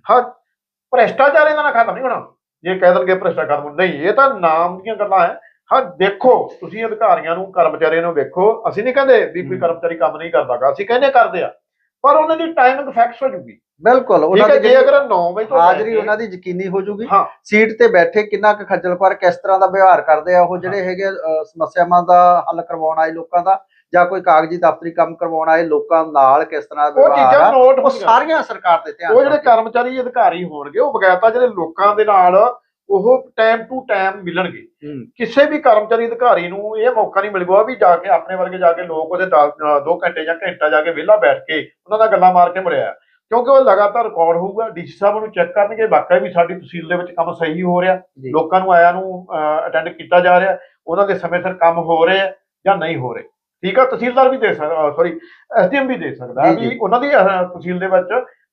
ਭ੍ਰਿਸ਼ਟਾਚਾਰ ਇਹਨਾਂ ਨਾਲ ਖਤਮ ਨਹੀਂ ਹੋਣਾ। ਜੇ ਕਹਿ ਦੇਣਗੇ ਭ੍ਰਿਸ਼ਟਾਚਾਰ ਖਤਮ ਨਹੀਂ ਇਹ ਤਾਂ ਨਾਮ ਦੀਆਂ ਗੱਲਾਂ ਹੈ। ਹਾਂ ਦੇਖੋ ਤੁਸੀਂ ਅਧਿਕਾਰੀਆਂ ਨੂੰ ਕਰਮਚਾਰੀਆਂ ਨੂੰ ਵੇਖੋ। ਅਸੀਂ ਨਹੀਂ ਕਹਿੰਦੇ ਵੀ ਕੋਈ। ਕਰਮਚਾਰੀ ਕੰਮ ਨਹੀਂ ਕਰਦਾਗਾ। ਅਸੀਂ ਕਹਿੰਦੇ ਕਰਦੇ ਆ। ਪਰ ਉਹਨਾਂ ਦੀ ਟਾਈਮਿੰਗ ਫਿਕਸ ਹੋ ਜੂਗੀ। ਬਿਲਕੁਲ ਉਹਨਾਂ ਦੀ ਜੇ ਅਗਰ 9 ਵਜੇ ਤੋਂ ਹਾਜ਼ਰੀ ਉਹਨਾਂ ਦੀ ਯਕੀਨੀ ਹੋ ਜੂਗੀ। ਸੀਟ ਤੇ ਬੈਠੇ ਕਿੰਨਾ ਕੁ ਖੱਜਲ ਖੁਆਰ ਕਿਸ ਤਰ੍ਹਾਂ ਦਾ ਵਿਵਹਾਰ ਕਰਦੇ ਆ ਉਹ ਜਿਹੜੇ ਹੈਗੇ ਸਮੱਸਿਆਵਾਂ ਦਾ ਹੱਲ ਕਰਵਾਉਣ ਆਏ ਲੋਕਾਂ ਦਾ। ਜਾਂ ਕੋਈ ਕਾਗਜ਼ੀ ਦਫ਼ਤਰੀ ਕੰਮ ਕਰਵਾਉਣ ਆਏ ਲੋਕਾਂ ਨਾਲ ਕਿਸ ਤਰ੍ਹਾਂ ਦਾ ਉਹ ਵਿਵਹਾਰ ਚੀਜ਼ਾਂ ਆ ਨੋਟ ਉਹ ਸਾਰੀਆਂ ਸਰਕਾਰ ਦੇ ਧਿਆਨ ਉਹ ਜਿਹੜੇ ਕਰਮਚਾਰੀ ਅਧਿਕਾਰੀ ਹੋਣਗੇ ਉਹ ਬਗੈਤਾ ਜਿਹੜੇ ਲੋਕਾਂ ਦੇ ਨਾਲ ਉਹ ਟਾਈਮ ਟੂ ਟਾਈਮ ਮਿਲਣਗੇ। ਕਿਸੇ ਵੀ ਕਰਮਚਾਰੀ ਅਧਿਕਾਰੀ ਨੂੰ ਇਹ ਮੌਕਾ ਨਹੀਂ ਮਿਲੂਗਾ ਵੀ ਜਾ ਕੇ ਆਪਣੇ ਵਰਗੇ ਜਾ ਕੇ ਲੋਕ ਉਹਦੇ 2 ਘੰਟੇ ਜਾਂ ਘੰਟਾ ਜਾ ਕੇ ਵਿਹਲਾ ਬੈਠ ਕੇ ਉਹਨਾਂ ਨਾਲ ਗੱਲਾਂ ਮਾਰ ਕੇ ਮੁੜਿਆ ਕਿਉਂਕਿ ਉਹ ਲਗਾਤਾਰ ਰਿਕਾਰਡ ਹੋਊਗਾ ਡੀਸੀ ਸਾਹਿਬ ਨੂੰ ਚੈੱਕ ਕਰਨਗੇ ਵਾਕਈ ਵੀ ਸਾਡੀ ਤਹਿਸੀਲ ਦੇ ਵਿੱਚ ਕੰਮ ਸਹੀ ਹੋ ਰਿਹਾ। ਲੋਕਾਂ ਨੂੰ ਆਇਆਂ ਨੂੰ ਅਟੈਂਡ ਕੀਤਾ ਜਾ ਰਿਹਾ। ਉਹਨਾਂ ਦੇ ਸਮੇਂ ਸਿਰ ਕੰਮ ਹੋ ਰਹੇ ਜਾਂ ਨਹੀਂ ਹੋ ਰਹੇ। ਠੀਕ ਆ ਤਹਿਸੀਲਦਾਰ ਵੀ ਦੇ ਸਕਦਾ ਸੌਰੀ ਐਸਡੀਐਮ ਵੀ ਦੇ ਸਕਦਾ ਜੀ, ਜੀ। ਵੀ ਉਹਨਾਂ ਦੀ ਅਹ, ਤਹਿਸੀਲ ਦੇ ਵਿੱਚ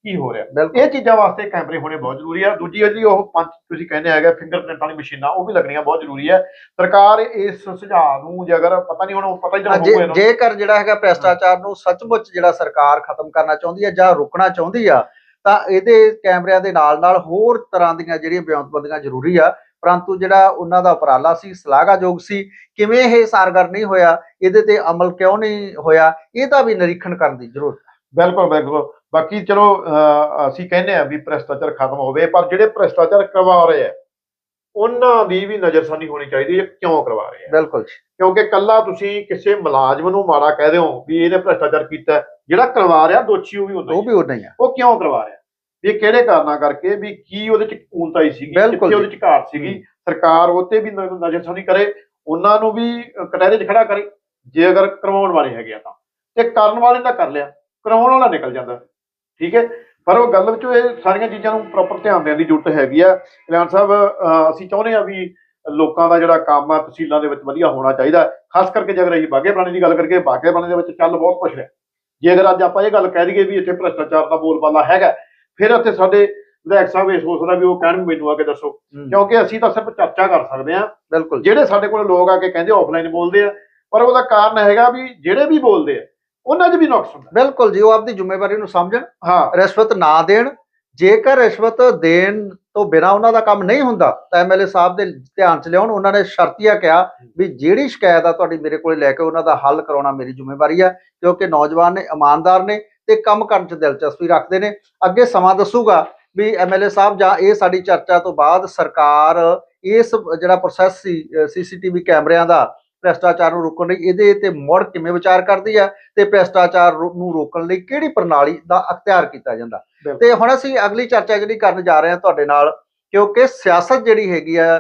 ਕੀ ਹੋ ਰਿਹਾ ਬਿਲਕੁਲ ਇਹ ਚੀਜ਼ਾਂ ਵਾਸਤੇ ਕੈਮਰੇ ਹੋਣੇ ਬਹੁਤ ਜ਼ਰੂਰੀ ਆ ਦੂਜੀ ਹੈ ਜੀ ਉਹ ਪੰਜ ਤੁਸੀਂ ਕਹਿੰਦੇ ਹੈਗਾ ਫਿੰਗਰਪ੍ਰਿੰਟ ਵਾਲੀ ਮਸ਼ੀਨਾਂ ਉਹ ਵੀ ਲੱਗਣੀਆਂ ਬਹੁਤ ਜ਼ਰੂਰੀ ਹੈ ਸਰਕਾਰ ਇਸ ਸੁਝਾਅ ਨੂੰ ਜੇ ਅਗਰ ਪਤਾ ਨਹੀਂ ਹੁਣ ਪਤਾ ਹੀ ਤਾਂ ਜੇ- ਹੋਊਗਾ ਇਹਨਾਂ ਨੂੰ। ਜੇਕਰ ਜਿਹੜਾ ਹੈਗਾ ਭ੍ਰਿਸ਼ਟਾਚਾਰ ਨੂੰ ਸੱਚਮੁੱਚ ਜਿਹੜਾ ਸਰਕਾਰ ਖਤਮ ਕਰਨਾ ਚਾਹੁੰਦੀ ਹੈ ਜਾਂ ਰੋਕਣਾ ਚਾਹੁੰਦੀ ਆ ਤਾਂ ਇਹਦੇ ਕੈਮਰਿਆਂ ਦੇ ਨਾਲ ਨਾਲ ਹੋਰ ਤਰ੍ਹਾਂ ਦੀਆਂ ਜਿਹੜੀਆਂ ਬਿਆਨਬੰਦੀਆਂ ਜ਼ਰੂਰੀ ਆ ਪਰੰਤੂ ਜਿਹੜਾ ਉਹਨਾਂ ਦਾ ਉਪਰਾਲਾ ਸੀ ਸ਼ਲਾਘਾਯੋਗ ਸੀ ਕਿਵੇਂ ਇਹ ਸਾਰਗਰ ਨਹੀਂ ਹੋਇਆ ਇਹਦੇ ਤੇ ਅਮਲ ਕਿਉਂ ਨਹੀਂ ਹੋਇਆ ਇਹਦਾ ਵੀ ਨਿਰੀਖਣ ਕਰਨ ਦੀ ਜ਼ਰੂਰਤ ਹੈ। ਬਿਲਕੁਲ ਬਿਲਕੁਲ। ਬਾਕੀ ਚਲੋ ਅਸੀਂ ਕਹਿੰਦੇ ਆ ਵੀ ਭ੍ਰਿਸ਼ਟਾਚਾਰ ਖਤਮ ਹੋਵੇ ਪਰ ਜਿਹੜੇ ਭ੍ਰਿਸ਼ਟਾਚਾਰ ਕਰਵਾ ਰਹੇ ਆ ਉਹਨਾਂ ਦੀ ਵੀ ਨਜ਼ਰਸਾਨੀ ਹੋਣੀ ਚਾਹੀਦੀ ਹੈ ਕਿਉਂ ਕਰਵਾ ਰਹੇ ਆ ਬਿਲਕੁਲ ਜੀ। ਕਿਉਂਕਿ ਕੱਲਾ ਤੁਸੀਂ ਕਿਸੇ ਮੁਲਾਜ਼ਮ ਨੂੰ ਮਾੜਾ ਕਹਿ ਦਿਓ ਵੀ ਇਹਨੇ ਭ੍ਰਿਸ਼ਟਾਚਾਰ ਕੀਤਾ ਜਿਹੜਾ ਕਰਵਾ ਰਿਹਾ ਦੋਸ਼ੀ ਉਹ ਵੀ ਉਹ ਵੀ ਉਹ ਨਹੀਂ ਆ ਉਹ ਕਿਉਂ ਕਰਵਾ ਰਿਹਾ? ਵੀ ਇਹ ਕਿਹੜੇ ਕਾਰਨਾਂ ਕਰਕੇ ਵੀ ਕੀ ਉਹਦੇ ਚ ਕੂਨਤਾਈ ਸੀਗੀ ਬਿਲਕੁਲ ਕਿੱਥੇ ਉਹਦੇ ਚ ਘਾਟ ਸੀਗੀ। ਸਰਕਾਰ ਉਹ ਤੇ ਵੀ ਨ- ਨਜ਼ਰਸਾਨੀ ਕਰੇ ਉਹਨਾਂ ਨੂੰ ਵੀ ਕਟਹਿਰੇ 'ਚ ਖੜਾ ਕਰੇ ਜੇ ਅਗਰ ਕਰਵਾਉਣ ਵਾਲੇ ਹੈਗੇ ਆ ਤਾਂ। ਤੇ ਕਰਨ ਵਾਲੇ ਤਾਂ ਕਰ ਲਿਆ ਕਰਾਉਣ ਵਾਲਾ ਨਿਕਲ ਜਾਂਦਾ। ਠੀਕ ਹੈ? ਪਰ ਉਹ ਗੱਲ ਵਿੱਚ ਇਹ ਸਾਰੀਆਂ ਚੀਜ਼ਾਂ ਨੂੰ ਪ੍ਰੋਪਰ ਧਿਆਨ ਦੇਣ ਦੀ ਜ਼ਰੂਰਤ ਹੈਗੀ ਆ। ਇਲਾਨ ਸਾਹਿਬ ਅਸੀਂ ਚਾਹੁੰਦੇ ਆ ਵੀ ਲੋਕਾਂ ਦਾ ਜਿਹੜਾ ਕੰਮ ਆ ਤਹਿਸੀਲਾਂ ਦੇ ਵਿੱਚ ਵਧੀਆ ਹੋਣਾ ਚਾਹੀਦਾ। ਹੈ। ਖਾਸ ਕਰਕੇ ਜੇ ਅਗਰ ਅਸੀਂ ਬਾਗੇ ਪੁਰਾਣੇ ਦੀ ਗੱਲ ਕਰਕੇ ਬਾਗੇ ਪੁਰਾਣੇ ਦੇ ਵਿੱਚ ਚੱਲ ਬਹੁਤ ਕੁਛ ਰਿਹਾ ਜੇ ਅਗਰ ਅੱਜ ਆਪਾਂ ਇਹ ਗੱਲ ਕਹਿ ਦਈਏ ਵੀ ਇੱਥੇ ਭ੍ਰਿਸ਼ਟਾਚਾਰ ਦਾ ਬੋਲਬਾਲਾ ਹੈਗਾ ਫਿਰ ਇੱਥੇ ਸਾਡੇ ਵਿਧਾਇਕ ਸਾਹਿਬ ਇਹ ਸੋਚਦਾ ਵੀ ਉਹ ਕਹਿਣ ਮੈਨੂੰ ਆ ਕੇ ਦੱਸੋ। ਹੂੰ, ਕਿਉਂਕਿ ਅਸੀਂ ਤਾਂ ਸਿਰਫ ਚਰਚਾ ਕਰ ਸਕਦੇ ਹਾਂ। ਬਿਲਕੁਲ। ਜਿਹੜੇ ਸਾਡੇ ਕੋਲ ਲੋਕ ਆ ਕੇ ਕਹਿੰਦੇ ਆਫਲਾਈਨ ਬੋਲਦੇ ਆ ਪਰ ਉਹਦਾ ਕਾਰਨ ਹੈਗਾ ਵੀ ਜਿਹੜੇ ਵੀ ਬੋਲਦੇ ਆ ਉਹਨਾਂ 'ਚ ਵੀ ਨੁਕਸ ਹੁੰਦਾ। ਬਿਲਕੁਲ ਜੀ ਉਹ ਆਪਦੀ ਜ਼ਿੰਮੇਵਾਰੀ ਨੂੰ ਸਮਝਣ ਹਾਂ। ਰਿਸ਼ਵਤ ਨਾ ਦੇਣ। ਜੇਕਰ ਰਿਸ਼ਵਤ ਦੇਣ ਤੋਂ ਬਿਨਾ ਉਹਨਾਂ ਦਾ ਕੰਮ ਨਹੀਂ ਹੁੰਦਾ ਤਾਂ ਐਮਐਲਏ ਸਾਹਿਬ ਦੇ ਧਿਆਨ ਚ ਲਿਆਉਣ ਉਹਨਾਂ ਨੇ ਸ਼ਰਤੀਆ ਕਿਹਾ ਵੀ ਜਿਹੜੀ ਸ਼ਿਕਾਇਤ ਆ ਤੁਹਾਡੀ ਮੇਰੇ ਕੋਲੇ ਲੈ ਕੇ ਉਹਨਾਂ ਦਾ ਹੱਲ ਕਰਾਉਣਾ ਮੇਰੀ ਜ਼ਿੰਮੇਵਾਰੀ ਆ ਕਿਉਂਕਿ ਨੌਜਵਾਨ ਨੇ ਇਮਾਨਦਾਰ ਨੇ ਤੇ ਕੰਮ ਕਰਨ ਚ ਦਿਲਚਸਪੀ ਰੱਖਦੇ ਨੇ। ਅੱਗੇ ਸਮਾਂ ਦੱਸੂਗਾ ਵੀ ਐਮਐਲਏ ਸਾਹਿਬ ਜਾਂ ਇਹ ਸਾਡੀ ਚਰਚਾ ਤੋਂ ਬਾਅਦ ਸਰਕਾਰ ਇਸ ਜਿਹੜਾ ਪ੍ਰੋਸੈਸ ਸੀ ਸੀਸੀਟੀਵੀ ਕੈਮਰਿਆਂ ਦਾ ਭ੍ਰਿਸ਼ਟਾਚਾਰ ਨੂੰ ਰੋਕਣ ਲਈ ਇਹਦੇ ਤੇ ਮੁੜ ਕਿਵੇਂ ਵਿਚਾਰ ਕਰਦੀ ਆ ਤੇ ਭ੍ਰਿਸ਼ਟਾਚਾਰ ਨੂੰ ਰੋਕਣ ਲਈ ਕਿਹੜੀ ਪ੍ਰਣਾਲੀ ਦਾ ਅਖਤਿਆਰ ਕੀਤਾ ਜਾਂਦਾ। ਤੇ ਹੁਣ ਅਸੀਂ ਅਗਲੀ ਚਰਚਾ ਜਿਹੜੀ ਕਰਨ ਜਾ ਰਹੇ ਹਾਂ ਤੁਹਾਡੇ ਨਾਲ ਕਿਉਂਕਿ ਸਿਆਸਤ ਜਿਹੜੀ ਹੈਗੀ ਆ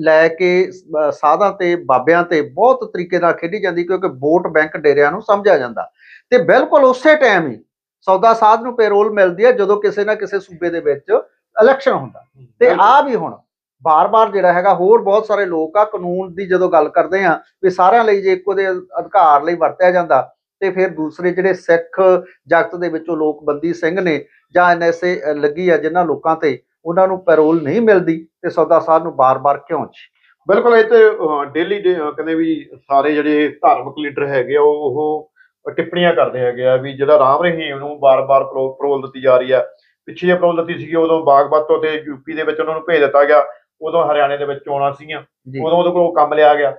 ਲੈ ਕੇ ਸਾਧਾਂ ਤੇ ਬਾਬਿਆਂ ਤੇ ਬਹੁਤ ਤਰੀਕੇ ਨਾਲ ਖੇਡੀ ਜਾਂਦੀ ਕਿਉਂਕਿ ਵੋਟ ਬੈਂਕ ਡੇਰਿਆਂ ਨੂੰ ਸਮਝਿਆ ਜਾਂਦਾ। ਤੇ ਬਿਲਕੁਲ ਉਸੇ ਟਾਈਮ ਹੀ ਸੌਦਾ ਸਾਧ ਨੂੰ ਪੇਰੋਲ ਮਿਲਦੀ ਹੈ ਜਦੋਂ ਕਿਸੇ ਨਾ ਕਿਸੇ ਸੂਬੇ ਦੇ ਵਿੱਚ ਇਲੈਕਸ਼ਨ ਹੁੰਦਾ। ਤੇ ਆ ਵੀ ਹੁਣ ਬਾਰ-ਬਾਰ ਜਿਹੜਾ ਹੈਗਾ ਹੋਰ ਬਹੁਤ ਸਾਰੇ ਲੋਕ ਆ ਕਾਨੂੰਨ ਦੀ ਜਦੋਂ ਗੱਲ ਕਰਦੇ ਆ ਵੀ ਸਾਰਿਆਂ ਲਈ ਜੇ ਇੱਕੋ ਦੇ ਅਧਿਕਾਰ ਲਈ ਵਰਤਿਆ ਜਾਂਦਾ ਤੇ ਫਿਰ ਦੂਸਰੇ ਜਿਹੜੇ ਸਿੱਖ ਜਗਤ ਦੇ ਵਿੱਚੋਂ ਲੋਕ ਬੰਦੀ ਸਿੰਘ ਨੇ ਜਾਂ ਐਨਐਸਏ ਲੱਗੀ ਆ ਜਿਨ੍ਹਾਂ ਲੋਕਾਂ ਤੇ ਉਹਨਾਂ ਨੂੰ ਪੈਰੋਲ ਨਹੀਂ ਮਿਲਦੀ ਤੇ ਸੌਦਾ ਸਾਧ ਨੂੰ ਬਾਰ-ਬਾਰ ਕਿਉਂ ਜੀ ਬਿਲਕੁਲ ਇਹ ਤੇ ਡੇਲੀ ਕਹਿੰਦੇ ਵੀ ਸਾਰੇ ਜਿਹੜੇ ਧਾਰਮਿਕ ਲੀਡਰ ਹੈਗੇ ਆ ਉਹ ਉਹ ਟਿੱਪਣੀਆਂ ਕਰਦੇ ਹੈਗੇ ਆ ਵੀ ਜਿਹੜਾ ਰਾਮ ਰਹੀਮ ਨੂੰ ਬਾਰ-ਬਾਰ ਪਰੋ- ਪਰੋਲ ਦਿੱਤੀ ਜਾ ਰਹੀ ਆ। ਪਿੱਛੇ ਜੇ ਪਰੋਲ ਦਿੱਤੀ ਸੀਗੀ ਉਦੋਂ ਬਾਗਬਾਤ ਤੋਂ ਤੇ ਯੂਪੀ ਦੇ ਵਿੱਚ ਉਹਨਾਂ ਨੂੰ ਭੇਜ ਦਿੱਤਾ ਗਿਆ। ਉਦੋਂ ਹਰਿਆਣੇ ਦੇ ਵਿੱਚ ਚੋਣਾਂ ਸੀਗੀਆਂ। ਜੀ। ਉਦੋਂ ਉਹਦੇ ਕੋਲ ਕੰਮ ਲਿਆ ਗਿਆ।